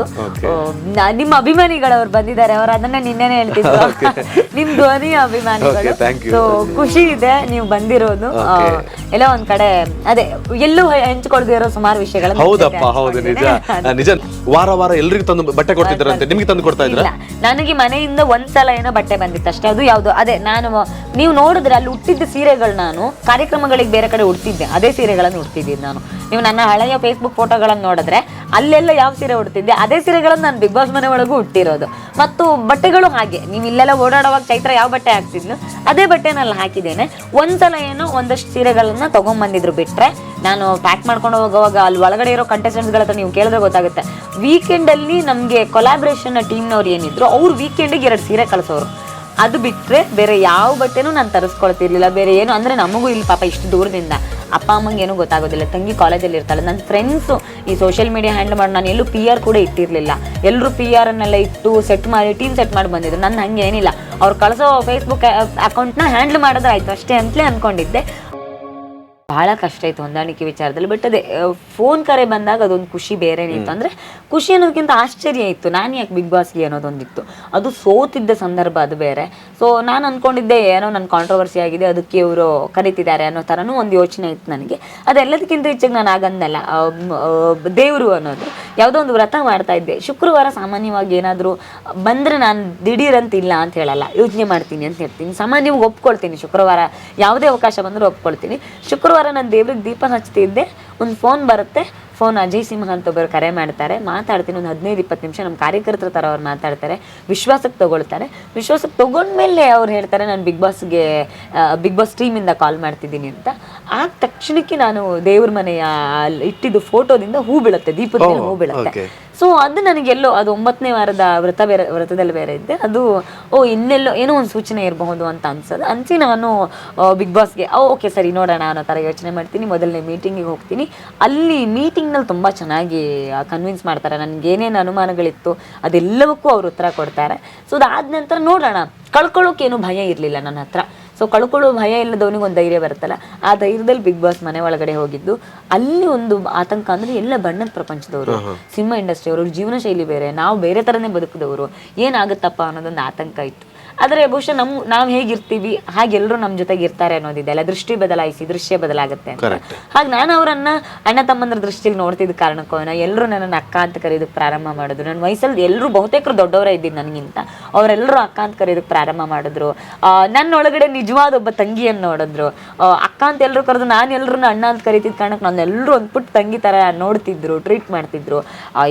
ಇತ್ತು ನಿಮ್ಮ ಅಭಿಮಾನಿಗಳು ನಿಮ್ಮ ಅಭಿಮಾನಿಗಳವ್ರು ಬಂದಿದ್ದಾರೆ ಅವ್ರು ಅದನ್ನ ನಿನ್ನೆನೆ ಹೇಳ್ತಿದ್ರು. ನಿಮ್ ಧ್ವನಿ ಅಭಿಮಾನಿಗಳು. Okay, thank you. So, ಖುಷಿ ಇದೆ ನೀವು ಬಂದಿರೋದು. ಆ, ಎಲ್ಲ ಒಂದ್ ಕಡೆ ಅದೇ ಎಲ್ಲೂ ಹಂಚ್ಕೊಳ್ದೇ ಇರೋ ಸುಮಾರು ವಿಷಯಗಳನ್ನ ಹೌದಪ್ಪ ಹೌದು ನಿಜ. ಆ, ನಿಜ. ವಾರ ವಾರ ಎಲ್ರಿಗೂ ತಂದು ಬಟ್ಟೆ ಕೊಡ್ತಿದ್ರಂತೆ ನಿಮ್ಗೆ ತಂದು ಕೊಡ್ತಾ ಇದ್ರ? ಇಲ್ಲ. ನನಗೆ ಮನೆಯಿಂದ ಒಂದ್ಸಲ ಏನೋ ಬಟ್ಟೆ ಬಂದಿತ್ತು ಅಷ್ಟೇ. ಅದು ಯಾವ್ದು ಅದೇ ನಾನು ನೀವು ನೋಡಿದ್ರೆ ಅಲ್ಲಿ ಹುಟ್ಟಿದ್ದ ಸೀರೆಗಳು ನಾನು ಕಾರ್ಯಕ್ರಮಗಳಿಗೆ ಬೇರೆ ಕಡೆ ಉಡ್ತಿದ್ದೆ. ಅದೇ ಸೀರೆಗಳನ್ನು ಉಡ್ತಿದ್ದೀನಿ ನಾನು. ನೀವು ನನ್ನ ಹಳೆಯ ಫೇಸ್ಬುಕ್ ಫೋಟೋಗಳನ್ನು ನೋಡಿದ್ರೆ ಅಲ್ಲೆಲ್ಲ ಯಾವ ಸೀರೆ ಉಡ್ತಿದ್ದೆ ಅದೇ ಸೀರೆಗಳನ್ನು ನಾನು ಬಿಗ್ ಬಾಸ್ ಮನೆ ಒಳಗೂ ಹುಟ್ಟಿರೋದು ಮತ್ತು ಬಟ್ಟೆಗಳು ಹಾಗೆ. ನೀವು ಇಲ್ಲೆಲ್ಲ ಓಡಾಡುವಾಗ ಚೈತ್ರ ಯಾವ ಬಟ್ಟೆ ಹಾಕ್ತಿದ್ಲು? ಅದೇ ಬಟ್ಟೆನಲ್ಲಿ ಹಾಕಿದ್ದೇನೆ. ಒಂದ್ಸಲ ಏನೋ ಒಂದಷ್ಟು ಸೀರೆಗಳನ್ನು ತಗೊಂಡ್ಬಂದಿದ್ರು ಬಿಟ್ರೆ ನಾನು ಪ್ಯಾಕ್ ಮಾಡ್ಕೊಂಡು ಹೋಗುವಾಗ ಅಲ್ಲಿ ಒಳಗಡೆ ಇರೋ ಕಂಟೆಸ್ಟೆಂಟ್ಸ್ಗಳ ಗಳ ಹತ್ರ ನೀವು ಕೇಳಿದ್ರೆ ಗೊತ್ತಾಗುತ್ತೆ. ವೀಕೆಂಡ್ ಅಲ್ಲಿ ನಮಗೆ ಕೊಲಾಬ್ರೇಷನ್ ಟೀಮ್ನವ್ರು ಏನಿದ್ರು, ಅವ್ರು ವೀಕೆಂಡಿಗೆ ಎರಡು ಸೀರೆ ಕಳಿಸೋರು. ಅದು ಬಿಟ್ರೆ ಬೇರೆ ಯಾವ ಬಟ್ಟೆನೂ ನಾನು ತರಿಸ್ಕೊಳ್ತಿರ್ಲಿಲ್ಲ. ಬೇರೆ ಏನು ಅಂದ್ರೆ ನಮಗೂ ಇಲ್ಲಿ ಪಾಪ ಇಷ್ಟು ದೂರದಿಂದ. ಅಪ್ಪ, ಅಮ್ಮಂಗೆ ಗೊತ್ತಾಗೋದಿಲ್ಲ. ತಂಗಿ ಕಾಲೇಜಲ್ಲಿ ಇರ್ತಾಳೆ. ನನ್ನ ಫ್ರೆಂಡ್ಸು ಈ ಸೋಷಿಯಲ್ ಮೀಡಿಯಾ ಹ್ಯಾಂಡಲ್ ಮಾಡಿ ನಾನು ಎಲ್ಲೂ ಪಿ ಆರ್ ಕೂಡ ಇಟ್ಟಿರಲಿಲ್ಲ. ಎಲ್ಲರೂ ಪಿ ಆರ್ ಅನ್ನೆಲ್ಲ ಇಟ್ಟು ಸೆಟ್ ಮಾಡಿ ಟೀಮ್ ಸೆಟ್ ಮಾಡಿ ಬಂದಿದ್ರು. ನನ್ನ ಹಂಗೆ ಏನಿಲ್ಲ ಅವ್ರು ಕಳಿಸೋ ಫೇಸ್ಬುಕ್ ಅಕೌಂಟ್ನ ಹ್ಯಾಂಡಲ್ ಮಾಡಿದ್ರೆ ಆಯ್ತು. ಅಷ್ಟೇ ಅಂತಲೇ ಅನ್ಕೊಂಡಿದ್ದೆ. ಬಹಳ ಕಷ್ಟ ಇತ್ತು ಹೊಂದಾಣಿಕೆ ವಿಚಾರದಲ್ಲಿ. ಬಟ್ ಅದೇ ಫೋನ್ ಕರೆ ಬಂದಾಗ ಅದೊಂದು ಖುಷಿ ಬೇರೆನೇ ಇತ್ತು ಅಂದ್ರೆ ಖುಷಿ ಅನ್ನೋದಕ್ಕಿಂತ ಆಶ್ಚರ್ಯ ಇತ್ತು. ನಾನು ಯಾಕೆ ಬಿಗ್ ಬಾಸ್ಗೆ ಅನ್ನೋದೊಂದಿತ್ತು? ಅದು ಸೋತಿದ್ದ ಸಂದರ್ಭ ಅದು ಬೇರೆ. ಸೊ ನಾನು ಅನ್ಕೊಂಡಿದ್ದೆ ಏನೋ ನನ್ನ ಕಾಂಟ್ರವರ್ಸಿ ಆಗಿದೆ ಅದಕ್ಕೆ ಇವರು ಕರೀತಿದ್ದಾರೆ ಅನ್ನೋ ಥರನೂ ಒಂದು ಯೋಚನೆ ಇತ್ತು ನನಗೆ. ಅದೆಲ್ಲದಕ್ಕಿಂತ ಹೆಚ್ಚಾಗಿ ನಾನು ಆಗಂದಲ್ಲ ದೇವರು ಅನ್ನೋದು. ಯಾವುದೋ ಒಂದು ವ್ರತ ಮಾಡ್ತಾ ಇದ್ದೆ. ಶುಕ್ರವಾರ ಸಾಮಾನ್ಯವಾಗಿ ಏನಾದರೂ, ಬಂದರೆ ನಾನು ದಿಢೀರಂತಿಲ್ಲ ಅಂತ ಹೇಳಲ್ಲ. ಯೋಚನೆ ಮಾಡ್ತೀನಿ ಅಂತ ಹೇಳ್ತೀನಿ. ಸಾಮಾನ್ಯವಾಗಿ ಒಪ್ಕೊಳ್ತೀನಿ ಶುಕ್ರವಾರ. ಯಾವುದೇ ಅವಕಾಶ ಬಂದರೂ ಒಪ್ಕೊಳ್ತೀನಿ. ಶುಕ್ರವಾರ ನಾನು ದೇವ್ರಿಗೆ ದೀಪ ಹಚ್ತಿದ್ದೆ ಒಂದು ಫೋನ್ ಬರುತ್ತೆ. ಫೋನ್ ಅಜಯ್ ಸಿಂಹ ಅಂತ ಒಬ್ಬರು ಕರೆ ಮಾಡ್ತಾರೆ. ಮಾತಾಡ್ತೀನಿ ಒಂದು ಹದಿನೈದು ಇಪ್ಪತ್ತು ನಿಮಿಷ ನಮ್ಮ ಕಾರ್ಯಕರ್ತರ ಥರ ಅವ್ರು ಮಾತಾಡ್ತಾರೆ. ವಿಶ್ವಾಸಕ್ಕೆ ತಗೊಳ್ತಾರೆ. ವಿಶ್ವಾಸಕ್ಕೆ ತಗೊಂಡ್ಮೇಲೆ ಅವ್ರು ಹೇಳ್ತಾರೆ ನಾನು ಬಿಗ್ ಬಾಸ್ಗೆ ಬಿಗ್ ಬಾಸ್ ಟೀಮಿಂದ ಕಾಲ್ ಮಾಡ್ತಿದ್ದೀನಿ ಅಂತ. ಆ ತಕ್ಷಣಕ್ಕೆ ನಾನು ದೇವ್ರ ಮನೆಯ ಇಟ್ಟಿದ್ದು ಫೋಟೋದಿಂದ ಹೂ ಬೀಳುತ್ತೆ. ದೀಪದ ಹೂ ಬೀಳುತ್ತೆ. ಸೊ ಅದು ನನಗೆಲ್ಲೋ ಅದು ಒಂಬತ್ತನೇ ವಾರದ ವ್ರತ ಬೇರೆ ವ್ರತದಲ್ಲಿ ಬೇರೆ ಇದ್ದೆ. ಅದು ಓ ಇನ್ನೆಲ್ಲೋ ಏನೋ ಒಂದು ಸೂಚನೆ ಇರಬಹುದು ಅಂತ ಅನ್ಸೋದು. ಅನ್ಸಿ ನಾನು ಬಿಗ್ ಬಾಸ್ಗೆ ಓಕೆ ಸರಿ ನೋಡೋಣ ಅನ್ನೋ ಥರ ಯೋಚನೆ ಮಾಡ್ತೀನಿ. ಮೊದಲನೇ ಮೀಟಿಂಗಿಗೆ ಹೋಗ್ತೀನಿ. ಅಲ್ಲಿ ಮೀಟಿಂಗ್ನಲ್ಲಿ ತುಂಬ ಚೆನ್ನಾಗಿ ಕನ್ವಿನ್ಸ್ ಮಾಡ್ತಾರೆ. ನನಗೆ ಏನೇನು ಅನುಮಾನಗಳಿತ್ತು ಅದೆಲ್ಲವಕ್ಕೂ ಅವರು ಉತ್ತರ ಕೊಡ್ತಾರೆ. ಸೊ ಅದಾದ ನಂತರ ನೋಡೋಣ. ಕಳ್ಕೊಳ್ಳೋಕೇನು ಭಯ ಇರಲಿಲ್ಲ ನನ್ನ ಹತ್ರ. ಸೊ ಕಳ್ಕೊಳ್ಳೋ ಭಯ ಇಲ್ಲದವನಿಗೆ ಒಂದು ಧೈರ್ಯ ಬರುತ್ತಲ್ಲ ಆ ಧೈರ್ಯದಲ್ಲಿ ಬಿಗ್ ಬಾಸ್ ಮನೆ ಒಳಗಡೆ ಹೋಗಿದ್ದು ಅಲ್ಲಿ ಒಂದು ಆತಂಕ ಅಂದ್ರೆ ಎಲ್ಲ ಬಣ್ಣದ ಪ್ರಪಂಚದವರು. ಸಿನಿಮಾ ಇಂಡಸ್ಟ್ರಿ ಅವರು ಜೀವನ ಶೈಲಿ ಬೇರೆ ನಾವು ಬೇರೆ ಥರನೇ ಬದುಕಿದವರು. ಏನಾಗುತ್ತಪ್ಪ ಅನ್ನೋದೊಂದು ಆತಂಕ ಇತ್ತು. ಆದರೆ ಬಹುಶಃ ನಮ್ಮ ನಾವು ಹೇಗಿರ್ತೀವಿ ಹಾಗೆ ಎಲ್ಲರೂ ನಮ್ಮ ಜೊತೆಗೆ ಇರ್ತಾರೆ ಅನ್ನೋದಿದೆ ಅಲ್ಲ. ದೃಷ್ಟಿ ಬದಲಾಯಿಸಿ ದೃಶ್ಯ ಬದಲಾಗುತ್ತೆ ಅಂತ. ಹಾಗೆ ನಾನು ಅವರನ್ನ ಅಣ್ಣ ತಮ್ಮಂದ್ರ ದೃಷ್ಟಿಯಲ್ಲಿ ನೋಡ್ತಿದ್ದ ಕಾರಣಕ್ಕೂ ಎಲ್ಲರೂ ನನ್ನನ್ನು ಅಕ್ಕ ಅಂತ ಕರೆಯೋದಕ್ಕೆ ಪ್ರಾರಂಭ ಮಾಡಿದ್ರು. ನನ್ನ ವಯಸ್ಸಲ್ಲಿ ಎಲ್ಲರೂ ಬಹುತೇಕರು ದೊಡ್ಡವರೇ ಇದ್ದೀನಿ ನನಗಿಂತ. ಅವರೆಲ್ಲರೂ ಅಕ್ಕ ಅಂತ ಕರೆಯೋದಕ್ಕೆ ಪ್ರಾರಂಭ ಮಾಡಿದ್ರು. ನನ್ನ ನನ್ನೊಳಗಡೆ ನಿಜವಾದ ಒಬ್ಬ ತಂಗಿಯನ್ನು ನೋಡಿದ್ರು. ಅಕ್ಕ ಅಂತ ಎಲ್ಲರೂ ಕರೆದು ನಾನು ಎಲ್ಲರೂ ಅಣ್ಣ ಅಂತ ಕರಿತಿದ್ದ ಕಾರಣಕ್ಕೆ ನಾನು ಎಲ್ಲರೂ ಒಂದು ಪುಟ್ಟ ತಂಗಿ ಥರ ನೋಡ್ತಿದ್ರು ಟ್ರೀಟ್ ಮಾಡ್ತಿದ್ರು.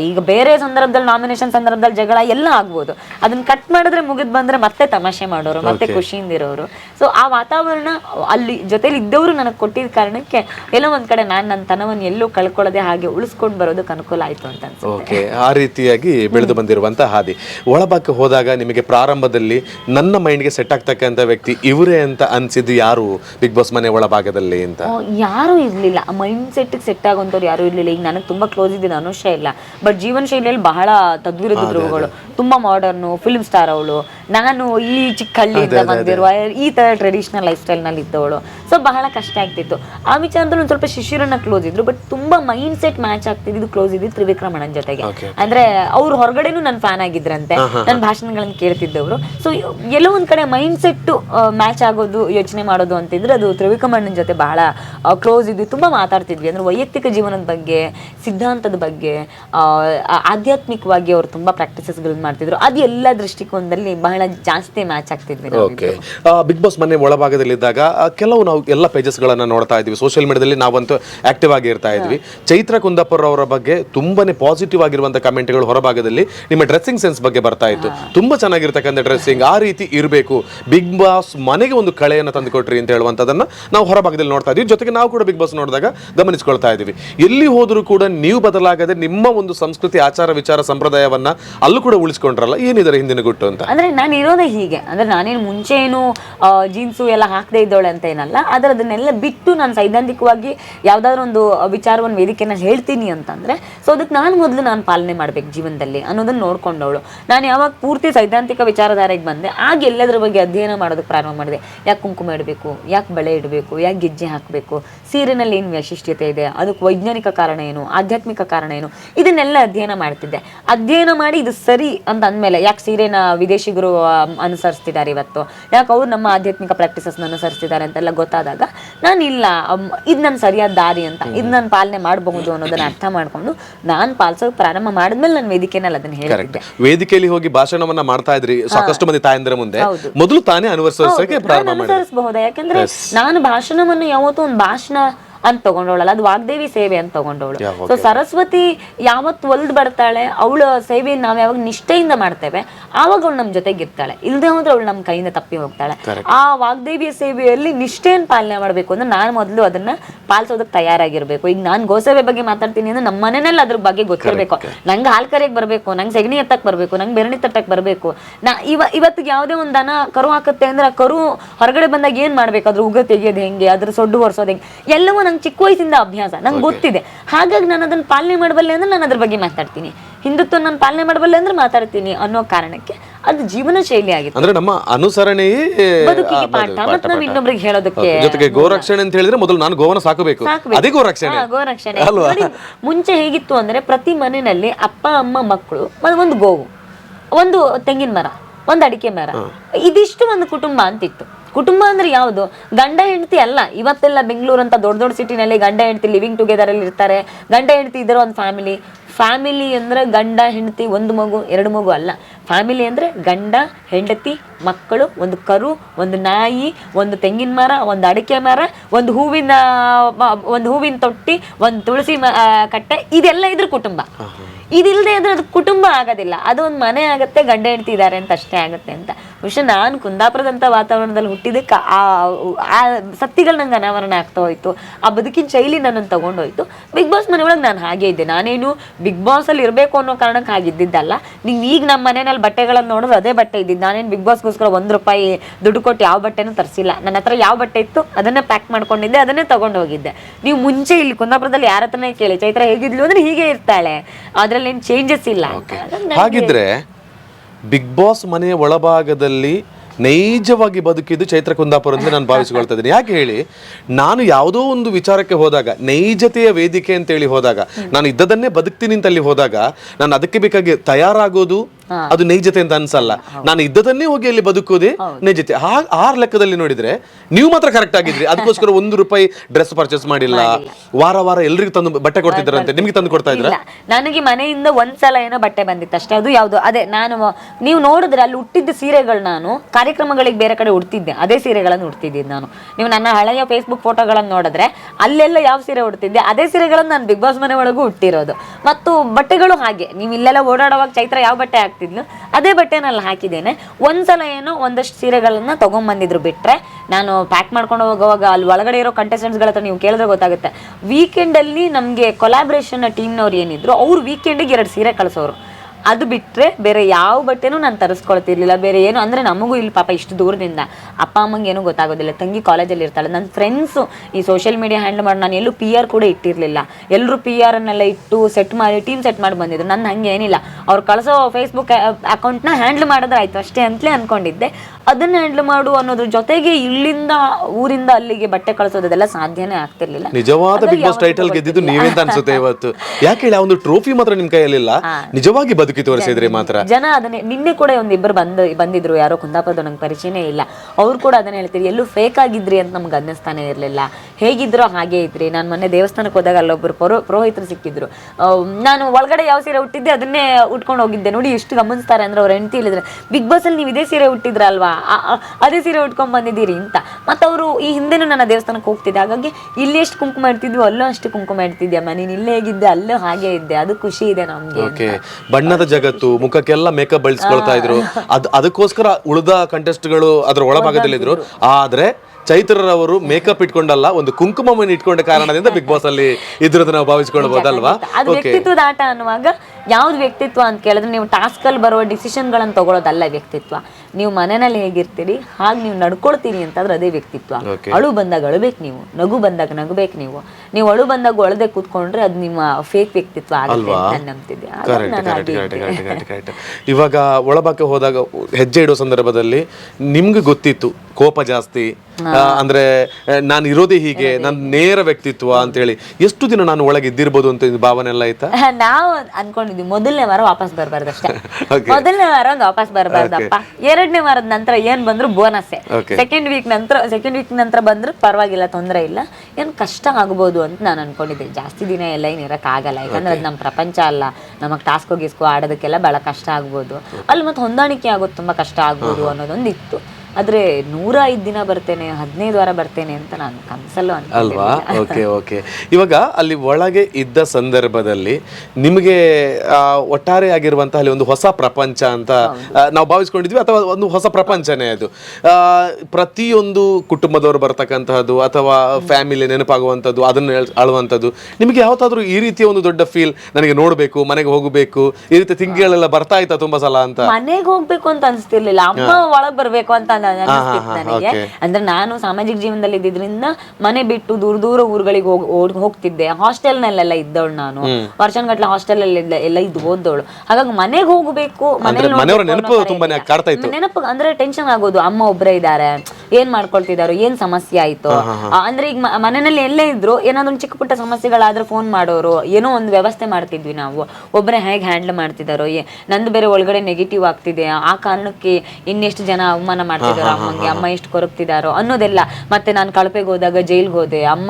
ಈಗ ಬೇರೆ ಸಂದರ್ಭದಲ್ಲಿ ನಾಮಿನೇಷನ್ ಸಂದರ್ಭದಲ್ಲಿ ಜಗಳ ಎಲ್ಲ ಆಗ್ಬೋದು. ಅದನ್ನ ಕಟ್ ಮಾಡಿದ್ರೆ ಮುಗಿದ್ ಬಂದ್ರೆ ಮತ್ತೆ ತಮಾಷೆ ಮಾಡೋರು ಮತ್ತೆ ಖುಷಿಯಿಂದ ಇರೋರು ಸೊ ಆ ವಾತಾವರಣ ಅಲ್ಲಿ ಜೊತೆಲಿ ಇದ್ದವರು ನನಗೆ ಕೊಟ್ಟಿದ್ದ ಕಾರಣಕ್ಕೆ ಎಲ್ಲೋ ಒಂದ್ ಕಡೆ ನಾನು ನನ್ನ ತನವನ್ನು ಎಲ್ಲೂ ಕಳ್ಕೊಳ್ಳದೆ ಹಾಗೆ ಉಳಿಸ್ಕೊಂಡು ಬರೋದಕ್ಕೆ ಅನುಕೂಲ ಆಯ್ತು ಅಂತ ಓಕೆ ಆ ರೀತಿಯಾಗಿ ಬೆಳೆದು ಬಂದಿರುವಂತಹ ಹಾದಿ. ಒಳಭಾಗಕ್ಕೆ ಹೋದಾಗ ನಿಮಗೆ ಪ್ರಾರಂಭದಲ್ಲಿ ನನ್ನ ಮೈಂಡ್ಗೆ ಸೆಟ್ ಆಗ್ತಕ್ಕಂಥ ವ್ಯಕ್ತಿ ಇವರೇ ಅಂತ ಅನ್ಸಿದ್ದು ಯಾರು ಬಿಗ್ ಬಾಸ್ ಮನೆ ಒಳಭಾಗದಲ್ಲಿ ಅಂತ? ಯಾರು ಇರಲಿಲ್ಲ. ಮೈಂಡ್ ಸೆಟ್ಗೆ ಸೆಟ್ ಆಗೋಂಥವ್ರು ಯಾರು ಇರ್ಲಿಲ್ಲ. ಈಗ ನನಗೆ ತುಂಬಾ ಕ್ಲೋಸ್ ಇದ್ದಿದ್ದು ಅನುಷ್ಯ ಇಲ್ಲ. ಬಟ್ ಜೀವನ ಶೈಲಿಯಲ್ಲಿ ಬಹಳ ತದ್ವಿರುದ್ಧ ಧ್ರುವಗಳು. ತುಂಬಾ ಮಾಡರ್ನು ಫಿಲ್ಮ್ ಸ್ಟಾರ್ ಅವಳು. ನಾನು ಈ ಚಿಕ್ಕ ಹಳ್ಳಿಯಿಂದ ಬಂದಿರುವ ಈ ತರ ಟ್ರೆಡಿಷನಲ್ ಲೈಫ್ ಸ್ಟೈಲ್ನಲ್ಲಿ ಇದ್ದವಳು. ಸೊ ಬಹಳ ಕಷ್ಟ ಆಗ್ತಿತ್ತು. ಆ ವಿಚಾರದಲ್ಲಿ ಒಂದ್ ಸ್ವಲ್ಪ ಶಿಶಿರನ್ನ ಕ್ಲೋಸ್ ಇದ್ರು ಬಟ್ ತುಂಬಾ ಮೈಂಡ್ ಸೆಟ್ ಮ್ಯಾಚ್ ಆಗ್ತಿದ್ದು ಕ್ಲೋಸ್ ಇದ್ದು ತ್ರಿವಿಕ್ರಮಣನ್ ಜೊತೆಗೆ. ಅಂದ್ರೆ ಅವ್ರು ಹೊರಗಡೆನೂ ನನ್ನ ಫ್ಯಾನ್ ಆಗಿದ್ರಂತೆ. ನನ್ನ ಭಾಷಣಗಳನ್ನ ಕೇಳ್ತಿದ್ದವರು. ಸೊ ಎಲ್ಲೋ ಒಂದ್ ಕಡೆ ಮೈಂಡ್ ಸೆಟ್ ಮ್ಯಾಚ್ ಆಗೋದು ಯೋಚನೆ ಮಾಡೋದು ಅಂತಿದ್ರೆ ಅದು ತ್ರಿವಿಕ್ರಮಣ್ಣನ ಜೊತೆ ಬಹಳ ಕ್ಲೋಸ್ ಇದ್ವಿ. ತುಂಬಾ ಮಾತಾಡ್ತಿದ್ವಿ. ಅಂದ್ರೆ ವೈಯಕ್ತಿಕ ಜೀವನದ ಬಗ್ಗೆ ಸಿದ್ಧಾಂತದ ಬಗ್ಗೆ ಆಧ್ಯಾತ್ಮಿಕವಾಗಿ ಅವ್ರು ತುಂಬಾ ಪ್ರಾಕ್ಟೀಸಸ್ಗಳನ್ನ ಮಾಡ್ತಿದ್ರು. ಅದು ಎಲ್ಲ ದೃಷ್ಟಿಕೋನದಲ್ಲಿ ಬಹಳ ಜಾಸ್ತಿ ಮ್ಯಾಚ್ ಆಗ್ತಿದ್ವಿ ಓಕೆ ಬಿಗ್ ಬಾಸ್ ಮನೆ ಒಳಭಾಗದಲ್ಲಿದ್ದಾಗ ಕೆಲವು ನಾವು ಎಲ್ಲ ಪೇಜಸ್ಗಳನ್ನು ನೋಡ್ತಾ ಇದ್ವಿ. ಸೋಷಿಯಲ್ ಮೀಡಿಯಾದಲ್ಲಿ ನಾವಂತೂ ಆಕ್ಟಿವ್ ಆಗಿ ಇರ್ತಾ ಇದ್ವಿ. ಚೈತ್ರ ಕುಂದಾಪುರ ಅವರ ಬಗ್ಗೆ ತುಂಬಾನೇ ಪಾಸಿಟಿವ್ ಆಗಿರುವಂತ ಕಮೆಂಟ್ಗಳು ಹೊರಭಾಗದಲ್ಲಿ ನಿಮ್ಮ ಡ್ರೆಸ್ಸಿಂಗ್ ಸೆನ್ಸ್ ಬಗ್ಗೆ ಬರ್ತಾ ಇತ್ತು. ತುಂಬಾ ಚೆನ್ನಾಗಿರ್ತಕ್ಕಂಥ ಡ್ರೆಸ್ಸಿಂಗ್ ಆ ರೀತಿ ಇರಬೇಕು. ಬಿಗ್ ಬಾಸ್ ಮನೆಗೆ ಒಂದು ಕಳೆಯನ್ನು ತಂದುಕೊಟ್ರಿ ಅಂತ ಹೇಳುವಂಥದ್ದನ್ನು ನಾವು ಹೊರಭಾಗದಲ್ಲಿ ನೋಡ್ತಾ ಇದ್ವಿ. ಜೊತೆಗೆ ನಾವು ಕೂಡ ಬಿಗ್ ಬಾಸ್ ನೋಡಿದಾಗ ಗಮನಿಸ್ಕೊಳ್ತಾ ಇದ್ವಿ. ಎಲ್ಲಿ ಹೋದರೂ ಕೂಡ ನೀವು ಬದಲಾಗದೆ ನಿಮ್ಮ ಒಂದು ಸಂಸ್ಕೃತಿ ಆಚಾರ ವಿಚಾರ ಸಂಪ್ರದಾಯವನ್ನ ಅಲ್ಲೂ ಕೂಡ ಉಳಿಸ್ಕೊಂಡ್ರಲ್ಲ ಏನಿದ್ದಾರೆ ಹಿಂದಿನ ಗುಟ್ಟು ಅಂತ? ಅಂದ್ರೆ ನಾನು ಇರೋದೇ ಹೀಗೆ. ಅಂದ್ರೆ ನಾನೇನು ಮುಂಚೆ ಏನು ಜೀನ್ಸು ಎಲ್ಲ ಹಾಕದೇ ಇದ್ದವಳೆ ಅಂತ ಏನಲ್ಲ. ಆದರೆ ಅದನ್ನೆಲ್ಲ ಬಿಟ್ಟು ನಾನು ಸೈದ್ಧಾಂತಿಕವಾಗಿ ಯಾವ್ದಾದ್ರು ಒಂದು ವಿಚಾರವನ್ನು ವೇದಿಕೆನ ಹೇಳ್ತೀನಿ ಅಂತಂದ್ರೆ ಸೊ ಅದಕ್ಕೆ ನಾನು ಮೊದಲು ನಾನು ಪಾಲನೆ ಮಾಡಬೇಕು ಜೀವನದಲ್ಲಿ ಅನ್ನೋದನ್ನ ನೋಡ್ಕೊಂಡವಳು. ನಾನು ಯಾವಾಗ ಪೂರ್ತಿ ಸೈದ್ಧಾಂತಿಕ ವಿಚಾರಧಾರೆಗೆ ಬಂದೆ, ಆಗ ಎಲ್ಲದರ ಬಗ್ಗೆ ಅಧ್ಯಯನ ಮಾಡೋದಕ್ಕೆ ಪ್ರಾರಂಭ ಮಾಡಿದೆ. ಯಾಕೆ ಕುಂಕುಮ ಇಡಬೇಕು, ಯಾಕೆ ಬಳೆ ಇಡಬೇಕು, ಯಾಕೆ ಗೆಜ್ಜೆ ಹಾಕಬೇಕು, ಸೀರೆನಲ್ಲಿ ಏನು ವೈಶಿಷ್ಟ್ಯತೆ ಇದೆ, ಅದಕ್ಕೆ ವೈಜ್ಞಾನಿಕ ಕಾರಣ ಏನು, ಆಧ್ಯಾತ್ಮಿಕ ಕಾರಣ ಏನು, ಇದನ್ನೆಲ್ಲ ಅಧ್ಯಯನ ಮಾಡ್ತಿದ್ದೆ. ಅಧ್ಯಯನ ಮಾಡಿ ಇದು ಸರಿ ಅಂತ ಅಂದಮೇಲೆ, ಯಾಕೆ ಸೀರೆನ ವಿದೇಶಿಗರು ಅನುಸರಿಸ್ತಿದ್ದಾರೆ ಇವತ್ತು. ಯಾಕೆ ಅವ್ರು ನಮ್ಮ ಆಧ್ಯಾತ್ಮಿಕ ಪ್ರಾಕ್ಟೀಸಸ್ನ ಅನುಸರಿಸ್ತಿದ್ದಾರೆ ಅಂತೆಲ್ಲ ಗೊತ್ತಾದಾಗ ನಾನು ಇಲ್ಲ ಇದು ನನ್ನ ಸರಿಯಾದ ದಾರಿ ಅಂತ ಇದು ನಾನು ಪಾಲನೆ ಮಾಡಬಹುದು ಅನ್ನೋದನ್ನ ಅರ್ಥ ಮಾಡ್ಕೊಂಡು ನಾನು ಪಾಲಿಸೋಕೆ ಪ್ರಾರಂಭ ಮಾಡಿದ್ಮೇಲೆ ನಾನು ವೇದಿಕೆನಲ್ಲಿ ಅದನ್ನ ಹೇಳಿದ್ದೆ ವೇದಿಕೆಯಲ್ಲಿ ಹೋಗಿ ಭಾಷಣವನ್ನ ಮಾಡ್ತಾ ಇದ್ರಿ ಸಾಕಷ್ಟು ಮಂದಿ ತಾಯಂದ್ರ ಮುಂದೆ. ಮೊದಲು ತಾನೇ ಅನುಸರಿಸೋಕೆ ಪ್ರಾರಂಭ ಯಾಕಂದ್ರೆ ನಾನು ಭಾಷಣವನ್ನು ಯಾವತ್ತೂ ಒಂದು ಭಾಷಣ ಅಂತ ತಗೊಂಡವಳಲ್ಲ. ಅದು ವಾಗ್ದೇವಿ ಸೇವೆ ಅಂತ ತಗೊಂಡವಳು. ಸೊ ಸರಸ್ವತಿ ಯಾವತ್ತು ಒಲ್ದ್ ಬರ್ತಾಳೆ ಅವಳ ಸೇವೆಯನ್ನು ನಾವು ಯಾವಾಗ ನಿಷ್ಠೆಯಿಂದ ಮಾಡ್ತೇವೆ ಆವಾಗ ಅವಳು ನಮ್ಮ ಜೊತೆಗೆ ಇರ್ತಾಳೆ. ಇಲ್ಲದೆ ಹೋದ್ರೆ ಅವಳು ನಮ್ಮ ಕೈಯಿಂದ ತಪ್ಪಿ ಹೋಗ್ತಾಳೆ. ಆ ವಾಗ್ದೇವಿಯ ಸೇವೆಯಲ್ಲಿ ನಿಷ್ಠೆಯನ್ನು ಪಾಲನೆ ಮಾಡಬೇಕು ಅಂದ್ರೆ ನಾನು ಮೊದಲು ಅದನ್ನ ಪಾಲಿಸೋದಕ್ಕೆ ತಯಾರಾಗಿರ್ಬೇಕು. ಈಗ ನಾನು ಗೋಸೇವೆ ಬಗ್ಗೆ ಮಾತಾಡ್ತೀನಿ ಅಂದ್ರೆ ನಮ್ಮ ಮನೆಯಲ್ಲಿ ಅದ್ರ ಬಗ್ಗೆ ಗೊತ್ತಿರಬೇಕು. ನಂಗೆ ಹಾಲ್ ಕರೆಯಕ್ಕೆ ಬರಬೇಕು ನಂಗೆ ಸೆಗಣಿ ಎತ್ತಕ್ ಬರಬೇಕು ನಂಗೆ ಬೆರಣಿ ತಟ್ಟಕ್ಕೆ ಬರಬೇಕು. ನಾ ಇವ ಇವತ್ತಿಗೆ ಯಾವುದೇ ಒಂದು ದನ ಕರು ಹಾಕುತ್ತೆ ಅಂದ್ರೆ ಆ ಕರು ಹೊರಗಡೆ ಬಂದಾಗ ಏನ್ ಮಾಡಬೇಕು? ಅದ್ರ ಉಗ ತೆಗಿಯೋದು ಹೆಂಗೆ? ಅದ್ರ ಸೊಡ್ಡು ಹೊರ್ಸೋದು ಹೆಂಗೆ? ಎಲ್ಲವೂ ನಂಗೆ ಚಿಕ್ಕ ವಯಸ್ಸಿಂದ ಅಭ್ಯಾಸ ನಂಗೆ ಗೊತ್ತಿದೆ. ಹಾಗಾಗಿ ನಾನು ಅದನ್ನು ಪಾಲನೆ ಮಾಡಬಲ್ಲೆ ಅಂದ್ರೆ ನಾನು ಅದ್ರ ಬಗ್ಗೆ ಮಾತಾಡ್ತೀನಿ. ಹಿಂದುತ್ವ ನಾನು ಪಾಲನೆ ಮಾಡಬಲ್ಲೆ ಅಂದ್ರೆ ಮಾತಾಡ್ತೀನಿ ಅನ್ನೋ ಕಾರಣಕ್ಕೆ ಅದು ಜೀವನ ಶೈಲಿ ಆಗಿದೆ ಅಂದ್ರೆ ನಮ್ಮ ಅನುಸರಣೆಯೇ ಬದುಕಿಗೆ ಪಾಠ. ಮತ್ತೆ ನಾವು. ಇನ್ನೊಬ್ರಿಗೆ ಹೇಳೋದಕ್ಕೆ ಜೊತೆಗೆ ಗೋರಕ್ಷಣೆ ಅಂತ ಹೇಳಿದ್ರೆ ಮೊದಲು ನಾನು ಗೋವನ ಸಾಕಬೇಕು. ಅದೇ ಗೋರಕ್ಷಣೆ. ಗೋರಕ್ಷಣೆ. ಅಲ್ವಾ? ಮುಂಚೆ ಹೇಗಿತ್ತು ಅಂದ್ರೆ ಪ್ರತಿ ಮನೆಯಲ್ಲಿ ಅಪ್ಪ ಅಮ್ಮ ಮಕ್ಕಳು ಒಂದು ಗೋವು ಒಂದು ತೆಂಗಿನ ಮರ ಒಂದು ಅಡಿಕೆ ಮರ ಇದಿಷ್ಟು ಒಂದು ಕುಟುಂಬ ಅಂತಿತ್ತು. ಕುಟುಂಬ ಅಂದ್ರೆ ಯಾವುದು? ಗಂಡ ಹೆಂಡತಿ ಅಲ್ಲ. ಇವತ್ತೆಲ್ಲ ಬೆಂಗಳೂರು ಅಂತ ದೊಡ್ಡ ದೊಡ್ಡ ಸಿಟಿನಲ್ಲಿ ಗಂಡ ಹೆಂಡತಿ ಲಿವಿಂಗ್ ಟುಗೆದರ್ ಅಲ್ಲಿ ಇರ್ತಾರೆ. ಗಂಡ ಹೆಂಡತಿ ಇದ್ರೆ ಒಂದು ಫ್ಯಾಮಿಲಿ ಫ್ಯಾಮಿಲಿ ಅಂದ್ರೆ ಗಂಡ ಹೆಂಡತಿ ಒಂದು ಮಗು, ಎರಡು ಮಗು ಅಲ್ಲ. ಫ್ಯಾಮಿಲಿ ಅಂದ್ರೆ ಗಂಡ, ಹೆಂಡತಿ, ಮಕ್ಕಳು, ಒಂದು ಕರು, ಒಂದು ನಾಯಿ, ಒಂದು ತೆಂಗಿನ ಮರ, ಒಂದು ಅಡಿಕೆ ಮರ, ಒಂದು ಹೂವಿನ ಒಂದು ಹೂವಿನ ತೊಟ್ಟಿ, ಒಂದು ತುಳಸಿ ಕಟ್ಟೆ, ಇದೆಲ್ಲ ಇದ್ರ ಕುಟುಂಬ. ಇದಿಲ್ಲದೆ ಅಂದ್ರೆ ಅದು ಕುಟುಂಬ ಆಗೋದಿಲ್ಲ. ಅದು ಒಂದು ಮನೆ ಆಗುತ್ತೆ, ಗಂಡ ಹೆಂಡತಿ ಅಂತ ಅಷ್ಟೇ ಆಗತ್ತೆ ಅಂತ. ಬಹುಶಃ ನಾನು ಕುಂದಾಪುರದಂಥ ವಾತಾವರಣದಲ್ಲಿ ಹುಟ್ಟಿದಕ್ಕೆ ಆ ಸತ್ಯಗಳು ನಂಗೆ ಅನಾವರಣ ಆಗ್ತಾ ಹೋಯ್ತು. ಆ ಬದುಕಿನ ಶೈಲಿ ನನ್ನನ್ನು ತಗೊಂಡೋಯ್ತು. ಬಿಗ್ ಬಾಸ್ ಮನೆ ಒಳಗೆ ನಾನು ಹಾಗೆ ಇದ್ದೆ. ನಾನೇನು ಬಿಗ್ ಬಾಸ್ ಅಲ್ಲಿ ಇರಬೇಕು ಅನ್ನೋ ಕಾರಣಕ್ಕೆ ಹಾಗಿದ್ದಿದ್ದಲ್ಲ. ನೀವು ಈಗ ನಮ್ಮ ಮನೆಯಲ್ಲಿ ಬಟ್ಟೆಗಳನ್ನು ನೋಡಿದ್ರೆ ಅದೇ ಬಟ್ಟೆ ಇದ್ದಿದ್ದು. ನಾನೇನು ಬಿಗ್ ಬಾಸ್ಗೋಸ್ಕರ ಒಂದು ರೂಪಾಯಿ ದುಡ್ಡು ಕೊಟ್ಟು ಯಾವ ಬಟ್ಟೆನೂ ತರಿಸಿಲ್ಲ. ನನ್ನ ಹತ್ರ ಯಾವ ಬಟ್ಟೆ ಇತ್ತು ಅದನ್ನೇ ಪ್ಯಾಕ್ ಮಾಡ್ಕೊಂಡಿದ್ದೆ, ಅದನ್ನೇ ತಗೊಂಡು ಹೋಗಿದ್ದೆ ನೀವು ಮುಂಚೆ ಇಲ್ಲಿ ಕುಂದಾಪುರದಲ್ಲಿ ಯಾರ ಹತ್ರನೇ ಕೇಳಿ, ಚೈತ್ರ ಹೇಗಿದ್ಲು ಅಂದ್ರೆ ಹೀಗೆ ಇರ್ತಾಳೆ. ಅದ್ರಲ್ಲಿ ಏನು ಚೇಂಜಸ್ ಇಲ್ಲ ಅಂತ. ಹಾಗಿದ್ರೆ ಬಿಗ್ ಬಾಸ್ ಮನೆಯ ಒಳಭಾಗದಲ್ಲಿ ನೈಜವಾಗಿ ಬದುಕಿದ್ದು ಚೈತ್ರ ಕುಂದಾಪುರ ಅಂತ ನಾನು ಭಾವಿಸಿಕೊಳ್ತಾ ಇದ್ದೀನಿ ಯಾಕೆ ಹೇಳಿ ನಾನು ಯಾವುದೋ ಒಂದು ವಿಚಾರಕ್ಕೆ ಹೋದಾಗ ನೈಜತೆಯ ವೇದಿಕೆ ಅಂತೇಳಿ ಹೋದಾಗ ನಾನು ಇದ್ದದನ್ನೇ ಬದುಕ್ತೀನಿ ಅಂತ ಅಲ್ಲಿ ಹೋದಾಗ ನಾನು ಅದಕ್ಕೆ ಬೇಕಾಗಿ ತಯಾರಾಗೋದು ಅದು ನೈಜತೆ ಅಂತ ಅನ್ಸಲ್ಲ. ನಾನು ಇದ್ದದನ್ನೇ ಹೋಗಿ ಅಲ್ಲಿ ಬದುಕೋದೇ ನೈಜತೆ. ಆರ್ ಲೆಕ್ಕದಲ್ಲಿ ನೋಡಿದ್ರೆ ನೀವು ಮಾತ್ರ ಕರೆಕ್ಟ್ ಆಗಿದ್ರಿ. ಅದಕ್ಕೋಸ್ಕರ ಒಂದು ರೂಪಾಯಿ ಡ್ರೆಸ್ ಪರ್ಚೇಸ್ ಮಾಡಿಲ್ಲ. ವಾರ ವಾರ ಎಲ್ರಿಗೂ ತಂದು ಬಟ್ಟೆ ಕೊಡ್ತಿದ್ರಂತೆ. ನಿಮ್ಗೆ ತಂದು ಕೊಡ್ತಾ ಇದ್ರ? ನನಗೆ ಮನೆಯಿಂದ ಒಂದ್ಸಲ ಏನೋ ಬಟ್ಟೆ ಬಂದಿತ್ತು ಅಷ್ಟೇ. ಅದು ಯಾವುದು? ಅದೇ ನಾನು ನೀವು ನೋಡಿದ್ರೆ ಅಲ್ಲಿ ಹುಟ್ಟಿದ್ದ ಸೀರೆಗಳು ನಾನು ಕಾರ್ಯಕ್ರಮಗಳಿಗೆ ಬೇರೆ ಕಡೆ ಉಡ್ತಿದ್ದೆ. ಅದೇ ಸೀರೆಗಳನ್ನು ಉಡ್ತಿದ್ದೆ ನಾನು. ನೀವು ನನ್ನ ಹಳೆಯ ಫೇಸ್ಬುಕ್ ಫೋಟೋಗಳನ್ನು ನೋಡಿದ್ರೆ ಅಲ್ಲೆಲ್ಲ ಯಾವ ಸೀರೆ ಉಡ್ತಿದ್ದೆ? ಅದೇ ಸೀರೆಗಳನ್ನು ನಾನು ಬಿಗ್ ಬಾಸ್ ಮನೆ ಒಳಗೂ ಉಟ್ಟಿರೋದು. ಮತ್ತು ಬಟ್ಟೆಗಳು ಹಾಗೆ. ನೀವು ಇಲ್ಲೆಲ್ಲ ಓಡಾಡುವಾಗ ಚೈತ್ರ ಯಾವ ಬಟ್ಟೆ ಹಾಕ್ತಿದ್ಲು. ಅದೇ ಬಟ್ಟೆನಲ್ಲಿ ಹಾಕಿದ್ದೇನೆ. ಒಂದ್ಸಲ ಏನೋ ಒಂದಷ್ಟು ಸೀರೆಗಳನ್ನ ತಗೊಂಡ್ಬಂದಿದ್ರು ಬಿಟ್ರೆ ನಾನು ಪ್ಯಾಕ್ ಮಾಡ್ಕೊಂಡು ಹೋಗುವಾಗ ಅಲ್ಲಿ ಒಳಗಡೆ ಇರೋ ಕಂಟೆಸ್ಟೆಂಟ್ಸ್ಗಳ ಗಳ ಹತ್ರ ನೀವು ಕೇಳಿದ್ರೆ ಗೊತ್ತಾಗುತ್ತೆ. ವೀಕೆಂಡಲ್ಲಿ ನಮಗೆ ಕೊಲಾಬ್ರೇಷನ್ ಟೀಮ್ನವ್ರು ಏನಿದ್ರು, ಅವ್ರು ವೀಕೆಂಡಿಗೆ ಎರಡು ಸೀರೆ ಕಳಿಸೋರು. ಅದು ಬಿಟ್ಟರೆ ಬೇರೆ ಯಾವ ಬಟ್ಟೆನೂ ನಾನು ತರಿಸ್ಕೊಳ್ತಿರ್ಲಿಲ್ಲ. ಬೇರೆ ಏನು, ಅಂದರೆ ನಮಗೂ ಇಲ್ಲಿ ಪಾಪ ಇಷ್ಟು ದೂರದಿಂದ. ಅಪ್ಪ, ಅಮ್ಮಂಗೆ ಏನೂ ಗೊತ್ತಾಗೋದಿಲ್ಲ. ತಂಗಿ ಕಾಲೇಜಲ್ಲಿ ಇರ್ತಾಳೆ. ನನ್ನ ಫ್ರೆಂಡ್ಸು ಈ ಸೋಷಿಯಲ್ ಮೀಡಿಯಾ ಹ್ಯಾಂಡಲ್ ಮಾಡಿ, ನಾನು ಎಲ್ಲೂ ಪಿ ಆರ್ ಕೂಡ ಇಟ್ಟಿರಲಿಲ್ಲ. ಎಲ್ಲರೂ ಪಿ ಆರನ್ನೆಲ್ಲ ಇಟ್ಟು ಸೆಟ್ ಮಾಡಿ ಟೀಮ್ ಸೆಟ್ ಮಾಡಿ ಬಂದಿದ್ರು. ನನ್ನ ಹಂಗೆ ಏನಿಲ್ಲ ಅವ್ರು ಕಳಿಸೋ ಫೇಸ್ಬುಕ್ ಅಕೌಂಟ್ನ ಹ್ಯಾಂಡಲ್ ಮಾಡಿದ್ರೆ ಆಯಿತು. ಅಷ್ಟೇ ಅಂತಲೇ ಅನ್ಕೊಂಡಿದ್ದೆ. ಅದನ್ನ ಹ್ಯಾಂಡಲ್ ಮಾಡು ಅನ್ನೋದ್ರ ಜೊತೆಗೆ ಇಲ್ಲಿಂದ ಊರಿಂದ ಅಲ್ಲಿಗೆ ಬಟ್ಟೆ ಕಳಿಸೋದು ಅದೆಲ್ಲ ಸಾಧ್ಯನೇ ಆಗ್ತಿರ್ಲಿಲ್ಲ. ನಿಜವಾದ ಬಿಗ್ ಬಾಸ್ ಟೈಟಲ್ ಗೆದ್ದಿದ್ದು ನೀವೇಂತ ಅನ್ಸುತ್ತೆ ಇವತ್ತು. ಯಾಕೆ ಹೇಳಿ ಆ ಒಂದು ಟ್ರೋಫಿ ಮಾತ್ರ ನಿಮ್ ಕೈಯಲ್ಲಿಲ್ಲ? ನಿಜವಾಗಿ ಬದುಕಿ ತೋರಿಸಿದ್ರೆ ಮಾತ್ರ. ಜನ ಅದನ್ನೇ ನಿನ್ನೆ ಕೂಡ ಒಂದ್ ಇಬ್ಬರು ಬಂದು ಬಂದಿದ್ರು ಯಾರೋ ಕುಂದಾಪುರದ ನಂಗೆ ಪರಿಚಯನೇ ಇಲ್ಲ. ಅವ್ರು ಕೂಡ ಅದನ್ನ ಹೇಳ್ತೀರಿ ಎಲ್ಲೂ ಫೇಕ್ ಆಗಿದ್ರಿ ಅಂತ ನಮ್ಗೆ ಅನ್ನಿಸ್ತಾನೆ ಇರಲಿಲ್ಲ. ಹೇಗಿದ್ರೋ ಹಾಗೆ ಇದ್ರಿ. ನಾನು ಮೊನ್ನೆ ದೇವಸ್ಥಾನಕ್ಕೆ ಹೋದಾಗ ಅಲ್ಲೊಬ್ಬರು ಪುರೋ ಪುರೋಹಿತರು ಸಿಕ್ಕಿದ್ರು. ನಾನು ಒಳಗಡೆ ಯಾವ ಸೀರೆ ಹುಟ್ಟಿದ್ದೆ ಅದನ್ನೇ ಉಟ್ಕೊಂಡು ಹೋಗಿದ್ದೆ. ನೋಡಿ ಎಷ್ಟು ಗಮನಿಸ್ತಾರೆ ಅಂದ್ರೆ ಅವ್ರ ಹೆಂಡತಿ ಹೇಳಿದ್ರೆ ಬಿಗ್ ಬಾಸ್ ಅಲ್ಲಿ ನೀವು ಇದೇ ಸೀರೆ ಹುಟ್ಟಿದ್ರಲ್ವಾ ಅದೇ ಸೀರೆ ಉಟ್ಕೊಂಡ್ ಬಂದಿದ್ದೀರಿ ಅಂತ. ಮತ್ತೆ ಅವರು ಈ ಹಿಂದೆನೂ ನನ್ನ ದೇವಸ್ಥಾನಕ್ಕೆ ಹೋಗ್ತಿದ್ದೆ. ಹಾಗಾಗಿ ಇಲ್ಲಿ ಎಷ್ಟು ಕುಂಕುಮ ಇಡ್ತಿದ್ವಿ ಅಲ್ಲೂ ಅಷ್ಟು ಕುಂಕುಮ ಇಡ್ತಿದ್ಯಮ್ಮ. ನೀನು ಇಲ್ಲೇ ಹೇಗಿದ್ದೆ ಅಲ್ಲೂ ಹಾಗೆ ಇದ್ದೆ. ಅದು ಖುಷಿ ಇದೆ ನಮ್ಗೆ ಓಕೆ. ಬಣ್ಣದ ಜಗತ್ತು ಮುಖಕ್ಕೆಲ್ಲ ಮೇಕಪ್ ಬಳಸ್ಕೊಳ್ತಾ ಇದ್ರು. ಅದ್ ಅದಕ್ಕೋಸ್ಕರ ಉಳಿದ ಕಂಟೆಸ್ಟ್ಗಳು ಅದ್ರ ಒಳಭಾಗದಲ್ಲಿದ್ರು. ಆದ್ರೆ ಚೈತ್ರರವರು ಮೇಕಪ್ ಇಟ್ಕೊಂಡಲ್ಲ ಒಂದು ಕುಂಕುಮವನ್ನು ಇಟ್ಕೊಂಡ ಕಾರಣದಿಂದ ಬಿಗ್ ಬಾಸ್ ಅಲ್ಲಿ ಇದ್ರದ್ದು ನಾವು ಭಾವಿಸ್ಕೊಳ್ಬಹುದಲ್ವಾ ಅದು ವ್ಯಕ್ತಿತ್ವದ ಆಟ ಅನ್ನುವಾಗ ಯಾವ್ದು ವ್ಯಕ್ತಿತ್ವ ಅಂತ ಕೇಳಿದ್ರೆ ನೀವು ಟಾಸ್ಕ್ ಅಲ್ಲಿ ಬರುವ ಡಿಸಿಷನ್ಗಳನ್ನು ತಗೊಳ್ಳೋದಲ್ಲ ವ್ಯಕ್ತಿತ್ವ. ನೀವು ಮನೆಯಲ್ಲಿ ಹೇಗಿರ್ತೀರಿ? ಹಾಗೆ ನೀವು ನಡ್ಕೊಳ್ತೀರಿ ಅಂತಂದ್ರೆ ಅದೇ ವ್ಯಕ್ತಿತ್ವ. ಅಳು ಬಂದಾಗ ಅಳಬೇಕು ನೀವು. ನಗು ಬಂದಾಗ ನಗಬೇಕು ನೀವು. ನೀವು ಅಳು ಬಂದಾಗ ಒಳದೆ ಕೂತ್ಕೊಂಡ್ರೆ ಅದು ನಿಮ್ಮ ಫೇಕ್ ವ್ಯಕ್ತಿತ್ವ ಆಗುತ್ತೆ? ಅಂತ ನಂಬ್ತಿದ್ದೆ. ಇವಾಗ ಒಳಭಾಗಕ್ಕೆ ಹೋದಾಗ ಹೆಜ್ಜೆ ಇಡೋ ಸಂದರ್ಭದಲ್ಲಿ ನಿಮ್ಗೆ ಗೊತ್ತಿತ್ತು ಕೋಪ ಜಾಸ್ತಿ ಅಂದ್ರೆ ನಾನು ಇರೋದೇ ಹೀಗೆ ನನ್ನ ನೇರ ವ್ಯಕ್ತಿತ್ವ ಅಂತ ಹೇಳಿ ಎಷ್ಟು ದಿನ ನಾನು ಒಳಗೆ ಇದ್ದಿರ್ಬೋದು ಅಂತ ಭಾವನೆ ಎಲ್ಲ ಆಯ್ತಾ? ನಾವು ಅನ್ಕೊಂಡಿದ್ವಿ ಮೊದಲನೇ ವಾರ ವಾಪಸ್ ಬರಬಾರ್ದು ಅಷ್ಟೇ ಮೊದಲನೇ ವಾರ ಒಂದು ವಾಪಸ್ ಬರಬಾರ್ದಪ್ಪ. ಎರಡನೇ ವಾರದ ನಂತರ ಏನ್ ಬಂದ್ರು ಬೋನಸ್ಸೇ ಸೆಕೆಂಡ್ ವೀಕ್ ನಂತರ ಸೆಕೆಂಡ್ ವೀಕ್ ನಂತರ ಬಂದ್ರೆ ಪರವಾಗಿಲ್ಲ ತೊಂದರೆ ಇಲ್ಲ. ಏನ್ ಕಷ್ಟ ಆಗ್ಬೋದು ಅಂತ ನಾನು ಅನ್ಕೊಂಡಿದ್ದೆ. ಜಾಸ್ತಿ ದಿನ ಎಲ್ಲ ಏನ್ ಇರಕ್ ಆಗಲ್ಲ. ಯಾಕಂದ್ರೆ ಅದು ನಮ್ಮ ಪ್ರಪಂಚ ಅಲ್ಲ. ನಮಗ್ ಟಾಸ್ಕ್ ಹೋಗಿಸ್ಕೋ ಆಡೋದಕ್ಕೆಲ್ಲ ಬಹಳ ಕಷ್ಟ ಆಗ್ಬೋದು. ಅಲ್ಲಿ ಮತ್ತೆ ಹೊಂದಾಣಿಕೆ ಆಗೋದು ತುಂಬಾ ಕಷ್ಟ ಆಗ್ಬೋದು ಅನ್ನೋದೊಂದು ಇತ್ತು ಆದ್ರೆ ನೂರ ಐದು ದಿನ ಬರ್ತೇನೆ ಹದಿನೈದು ವಾರ ಬರ್ತೇನೆ ಅಂತ ನಾನು ಕನಸಲ್ಲ ಅಲ್ವಾ? Okay okay. ಇವಾಗ ಅಲ್ಲಿ ಒಳಗೆ ಇದ್ದ ಸಂದರ್ಭದಲ್ಲಿ ನಿಮಗೆ ಒಟ್ಟಾರೆ ಆಗಿರುವಂತಹ ಅಲ್ಲಿ ಒಂದು ಹೊಸ ಪ್ರಪಂಚ ಅಂತ ನಾವು ಭಾವಿಸ್ಕೊಂಡಿದ್ವಿ ಅಥವಾ ಒಂದು ಹೊಸ ಪ್ರಪಂಚನೇ ಅದು? ಆ, ಪ್ರತಿಯೊಂದು ಕುಟುಂಬದವರು ಬರ್ತಕ್ಕಂತಹದ್ದು ಅಥವಾ ಫ್ಯಾಮಿಲಿ ನೆನಪಾಗುವಂಥದ್ದು ಅದನ್ನು ಅಳುವಂಥದ್ದು ನಿಮಗೆ ಯಾವತ್ತಾದ್ರೂ ಈ ರೀತಿಯ ಒಂದು ದೊಡ್ಡ ಫೀಲ್ ನನಗೆ ನೋಡಬೇಕು ಮನೆಗೆ ಹೋಗಬೇಕು ಈ ರೀತಿ ತಿಂಗಳೆಲ್ಲ ಬರ್ತಾ ಇತ್ತಾ ತುಂಬಾ ಸಲ ಅಂತ? ಮನೆಗೆ ಹೋಗ್ಬೇಕು ಅಂತ ಅನ್ಸ್ತಿರ್ಲಿಲ್ಲ. ಅಮ್ಮ ಒಳಗ್ ಬರ್ಬೇಕು ಅಂತ ಅನ್ಸ್ತಿತ್ತು ನನಗೆ. ಅಂದ್ರೆ ನಾನು ಸಾಮಾಜಿಕ ಜೀವನದಲ್ಲಿ ಇದ್ದಿದ್ರಿಂದ ಮನೆ ಬಿಟ್ಟು ದೂರ ದೂರ ಊರುಗಳಿಗೆ ಹೋಗ್ತಿದ್ದೆ. ಹಾಸ್ಟೆಲ್ ನಲ್ಲೆಲ್ಲ ಇದ್ದವಳು ನಾನು. ವರ್ಷನ್ಗಟ್ಲೆ ಹಾಸ್ಟೆಲ್ ಅಲ್ಲಿ ಎಲ್ಲ ಇದ್ದು ಓದ್ದವಳು ಹಾಗಾಗಿ ಮನೆಗೆ ಹೋಗಬೇಕು ನೆನಪು ಅಂದ್ರೆ ಟೆನ್ಷನ್ ಆಗೋದು. ಅಮ್ಮ ಒಬ್ರೇ ಇದ್ದಾರೆ ಏನ್ ಮಾಡ್ಕೊಳ್ತಿದಾರೋ ಏನ್ ಸಮಸ್ಯೆ ಆಯ್ತು. ಅಂದ್ರೆ ಈಗ ಮನೆಯಲ್ಲಿ ಎಲ್ಲೇ ಇದ್ರು ಏನಾದ್ರು ಚಿಕ್ಕ ಪುಟ್ಟ ಸಮಸ್ಯೆಗಳಾದ್ರೆ ಫೋನ್ ಮಾಡೋರು. ಏನೋ ಒಂದು ವ್ಯವಸ್ಥೆ ಮಾಡ್ತಿದ್ವಿ ನಾವು. ಒಬ್ಬರೇ ಹೇಗೆ ಹ್ಯಾಂಡಲ್ ಮಾಡ್ತಿದಾರೋ ಏ- ನಂದು ಬೇರೆ ಒಳಗಡೆ ನೆಗೆಟಿವ್ ಆಗ್ತಿದೆ. ಆ ಕಾರಣಕ್ಕೆ ಇನ್ನೆಷ್ಟು ಜನ ಅವಮಾನ ಮಾಡ್ತಿದಾರೋ ಅಮ್ಮಂಗೆ ಅಮ್ಮ ಎಷ್ಟು ಕೊರಗ್ತಿದಾರೋ ಅನ್ನೋದೆಲ್ಲ. ಮತ್ತೆ ನಾನು ಕಳಪೆಗೆ ಹೋದಾಗ ಜೈಲ್ಗೆ ಹೋದೆ. ಅಮ್ಮ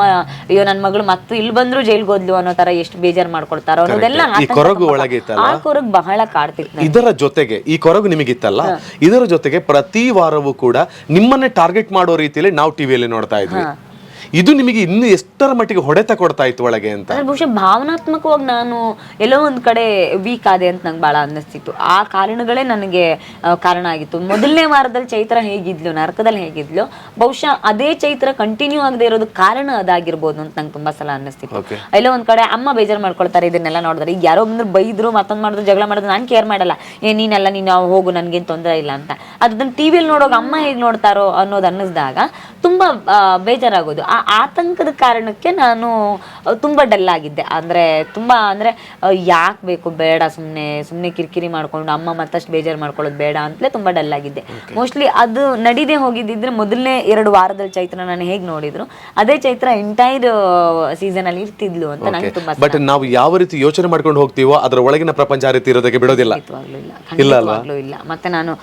ಅಯ್ಯೋ ನನ್ನ ಮಗಳು ಮತ್ತೆ ಇಲ್ಲಿ ಬಂದ್ರು ಜೈಲ್ಗೆ ಹೋದ್ಲು ಅನ್ನೋ ತರ ಎಷ್ಟು ಬೇಜಾರ್ ಮಾಡ್ಕೊಳ್ತಾರೋ ಅನ್ನೋದೆಲ್ಲ ಈ ಕೊರಗು ಒಳಗೆ ಆ ಕೊರಗು ಬಹಳ ಕಾಡ್ತಿತ್ತು ಇದರ ಜೊತೆಗೆ ಈ ಕೊರಗು ನಿಮಗಿತ್ತಲ್ಲ? ಇದರ ಜೊತೆಗೆ ಪ್ರತಿ ವಾರವೂ ಕೂಡ ನಿಮ್ಮನ್ನೇ ಟಾರ್ಗೆಟ್ ಮಾಡೋ ರೀತಿಯಲ್ಲಿ ನಾವು ಟಿವಿಯಲ್ಲಿ ನೋಡ್ತಾ ಇದ್ವಿ. ಇದು ನಿಮಗೆ ಇನ್ನು ಎಷ್ಟರ ಮಟ್ಟಿಗೆ ಹೊಡೆತ ಕೊಡ್ತಾ ಇತ್ತು ಒಳಗೆ ಅಂತ? ಬಹುಶಃ ಭಾವನಾತ್ಮಕವಾಗಿ ನಾನು ಎಲ್ಲೋ ಒಂದ್ ಕಡೆ ವೀಕ್ ಆದೆ ಅಂತ ನಂಗೆ ಬಹಳ ಅನ್ನಿಸ್ತಿತ್ತು. ಆ ಕಾರಣಗಳೇ ನನಗೆ ಕಾರಣ ಆಗಿತ್ತು. ಮೊದಲನೇ ವಾರದಲ್ಲಿ ಚೈತ್ರ ಹೇಗಿದ್ಲು ನರಕದಲ್ಲಿ ಹೇಗಿದ್ಲು ಬಹುಶಃ ಅದೇ ಚೈತ್ರ ಕಂಟಿನ್ಯೂ ಆಗದೆ ಇರೋದು ಕಾರಣ ಅದಾಗಿರ್ಬೋದು ಅಂತ ನಂಗೆ ತುಂಬಾ ಸಲ ಅನ್ನಿಸ್ತಿತ್ತು. ಎಲ್ಲೋ ಒಂದ್ ಕಡೆ ಅಮ್ಮ ಬೇಜಾರ್ ಮಾಡ್ಕೊಳ್ತಾರೆ ಇದನ್ನೆಲ್ಲ ನೋಡಿದ್ರೆ. ಈಗ ಯಾರೋ ಬಂದ್ರು ಬೈದ್ರು ಮತ್ತೊಂದ್ ಮಾಡಿದ್ರು ಜಗಳ ಮಾಡಿದ್ರು ನಾನು ಕೇರ್ ಮಾಡಲ್ಲ. ಏ ನೀನೆಲ್ಲ ನೀನು ಹೋಗು ನನ್ಗೇನು ತೊಂದರೆ ಇಲ್ಲ ಅಂತ. ಅದನ್ನ ಟಿವಿಯಲ್ಲಿ ನೋಡೋಗ ಅಮ್ಮ ಹೇಗೆ ನೋಡ್ತಾರೋ ಅನ್ನೋದು ಅನ್ನಿಸಿದಾಗ ತುಂಬಾ ಬೇಜಾರಾಗೋದು. ಆ ಆತಂಕದ ಕಾರಣಕ್ಕೆ ನಾನು ತುಂಬ ಡಲ್ ಆಗಿದ್ದೆ. ಅಂದ್ರೆ ತುಂಬಾ ಅಂದ್ರೆ ಯಾಕೆ ಬೇಕು ಬೇಡ ಸುಮ್ಮನೆ ಸುಮ್ಮನೆ ಕಿರಿಕಿರಿ ಮಾಡ್ಕೊಂಡು ಅಮ್ಮ ಮತ್ತಷ್ಟು ಬೇಜಾರು ಮಾಡ್ಕೊಳ್ಳೋದು ಬೇಡ ಅಂತಲೇ ತುಂಬಾ ಡಲ್ ಆಗಿದ್ದೆ. ಮೋಸ್ಟ್ಲಿ ಅದು ನಡೀದೆ ಹೋಗಿದ್ದಿದ್ರೆ ಮೊದಲನೇ ಎರಡು ವಾರದಲ್ಲಿ ಚೈತ್ರ ನಾನು ಹೇಗೆ ನೋಡಿದ್ರು ಅದೇ ಚೈತ್ರ ಎಂಟೈರ್ ಸೀಸನ್ ಅಲ್ಲಿ ಇರ್ತಿದ್ಲು ಅಂತ ನನಗೆ ತುಂಬ ಬಟ್ ನಾವು ಯಾವ ರೀತಿ ಯೋಚನೆ ಮಾಡ್ಕೊಂಡು ಹೋಗ್ತೀವೋ ಅದರ ಒಳಗಿನ ಪ್ರಪಂಚ ಆ ರೀತಿ ಇರೋದಕ್ಕೆ ಬಿಡೋದಿಲ್ಲ. ಖಂಡಿತವಾಗ್ಲೂ ಇಲ್ಲ. ಮತ್ತೆ ನಾನು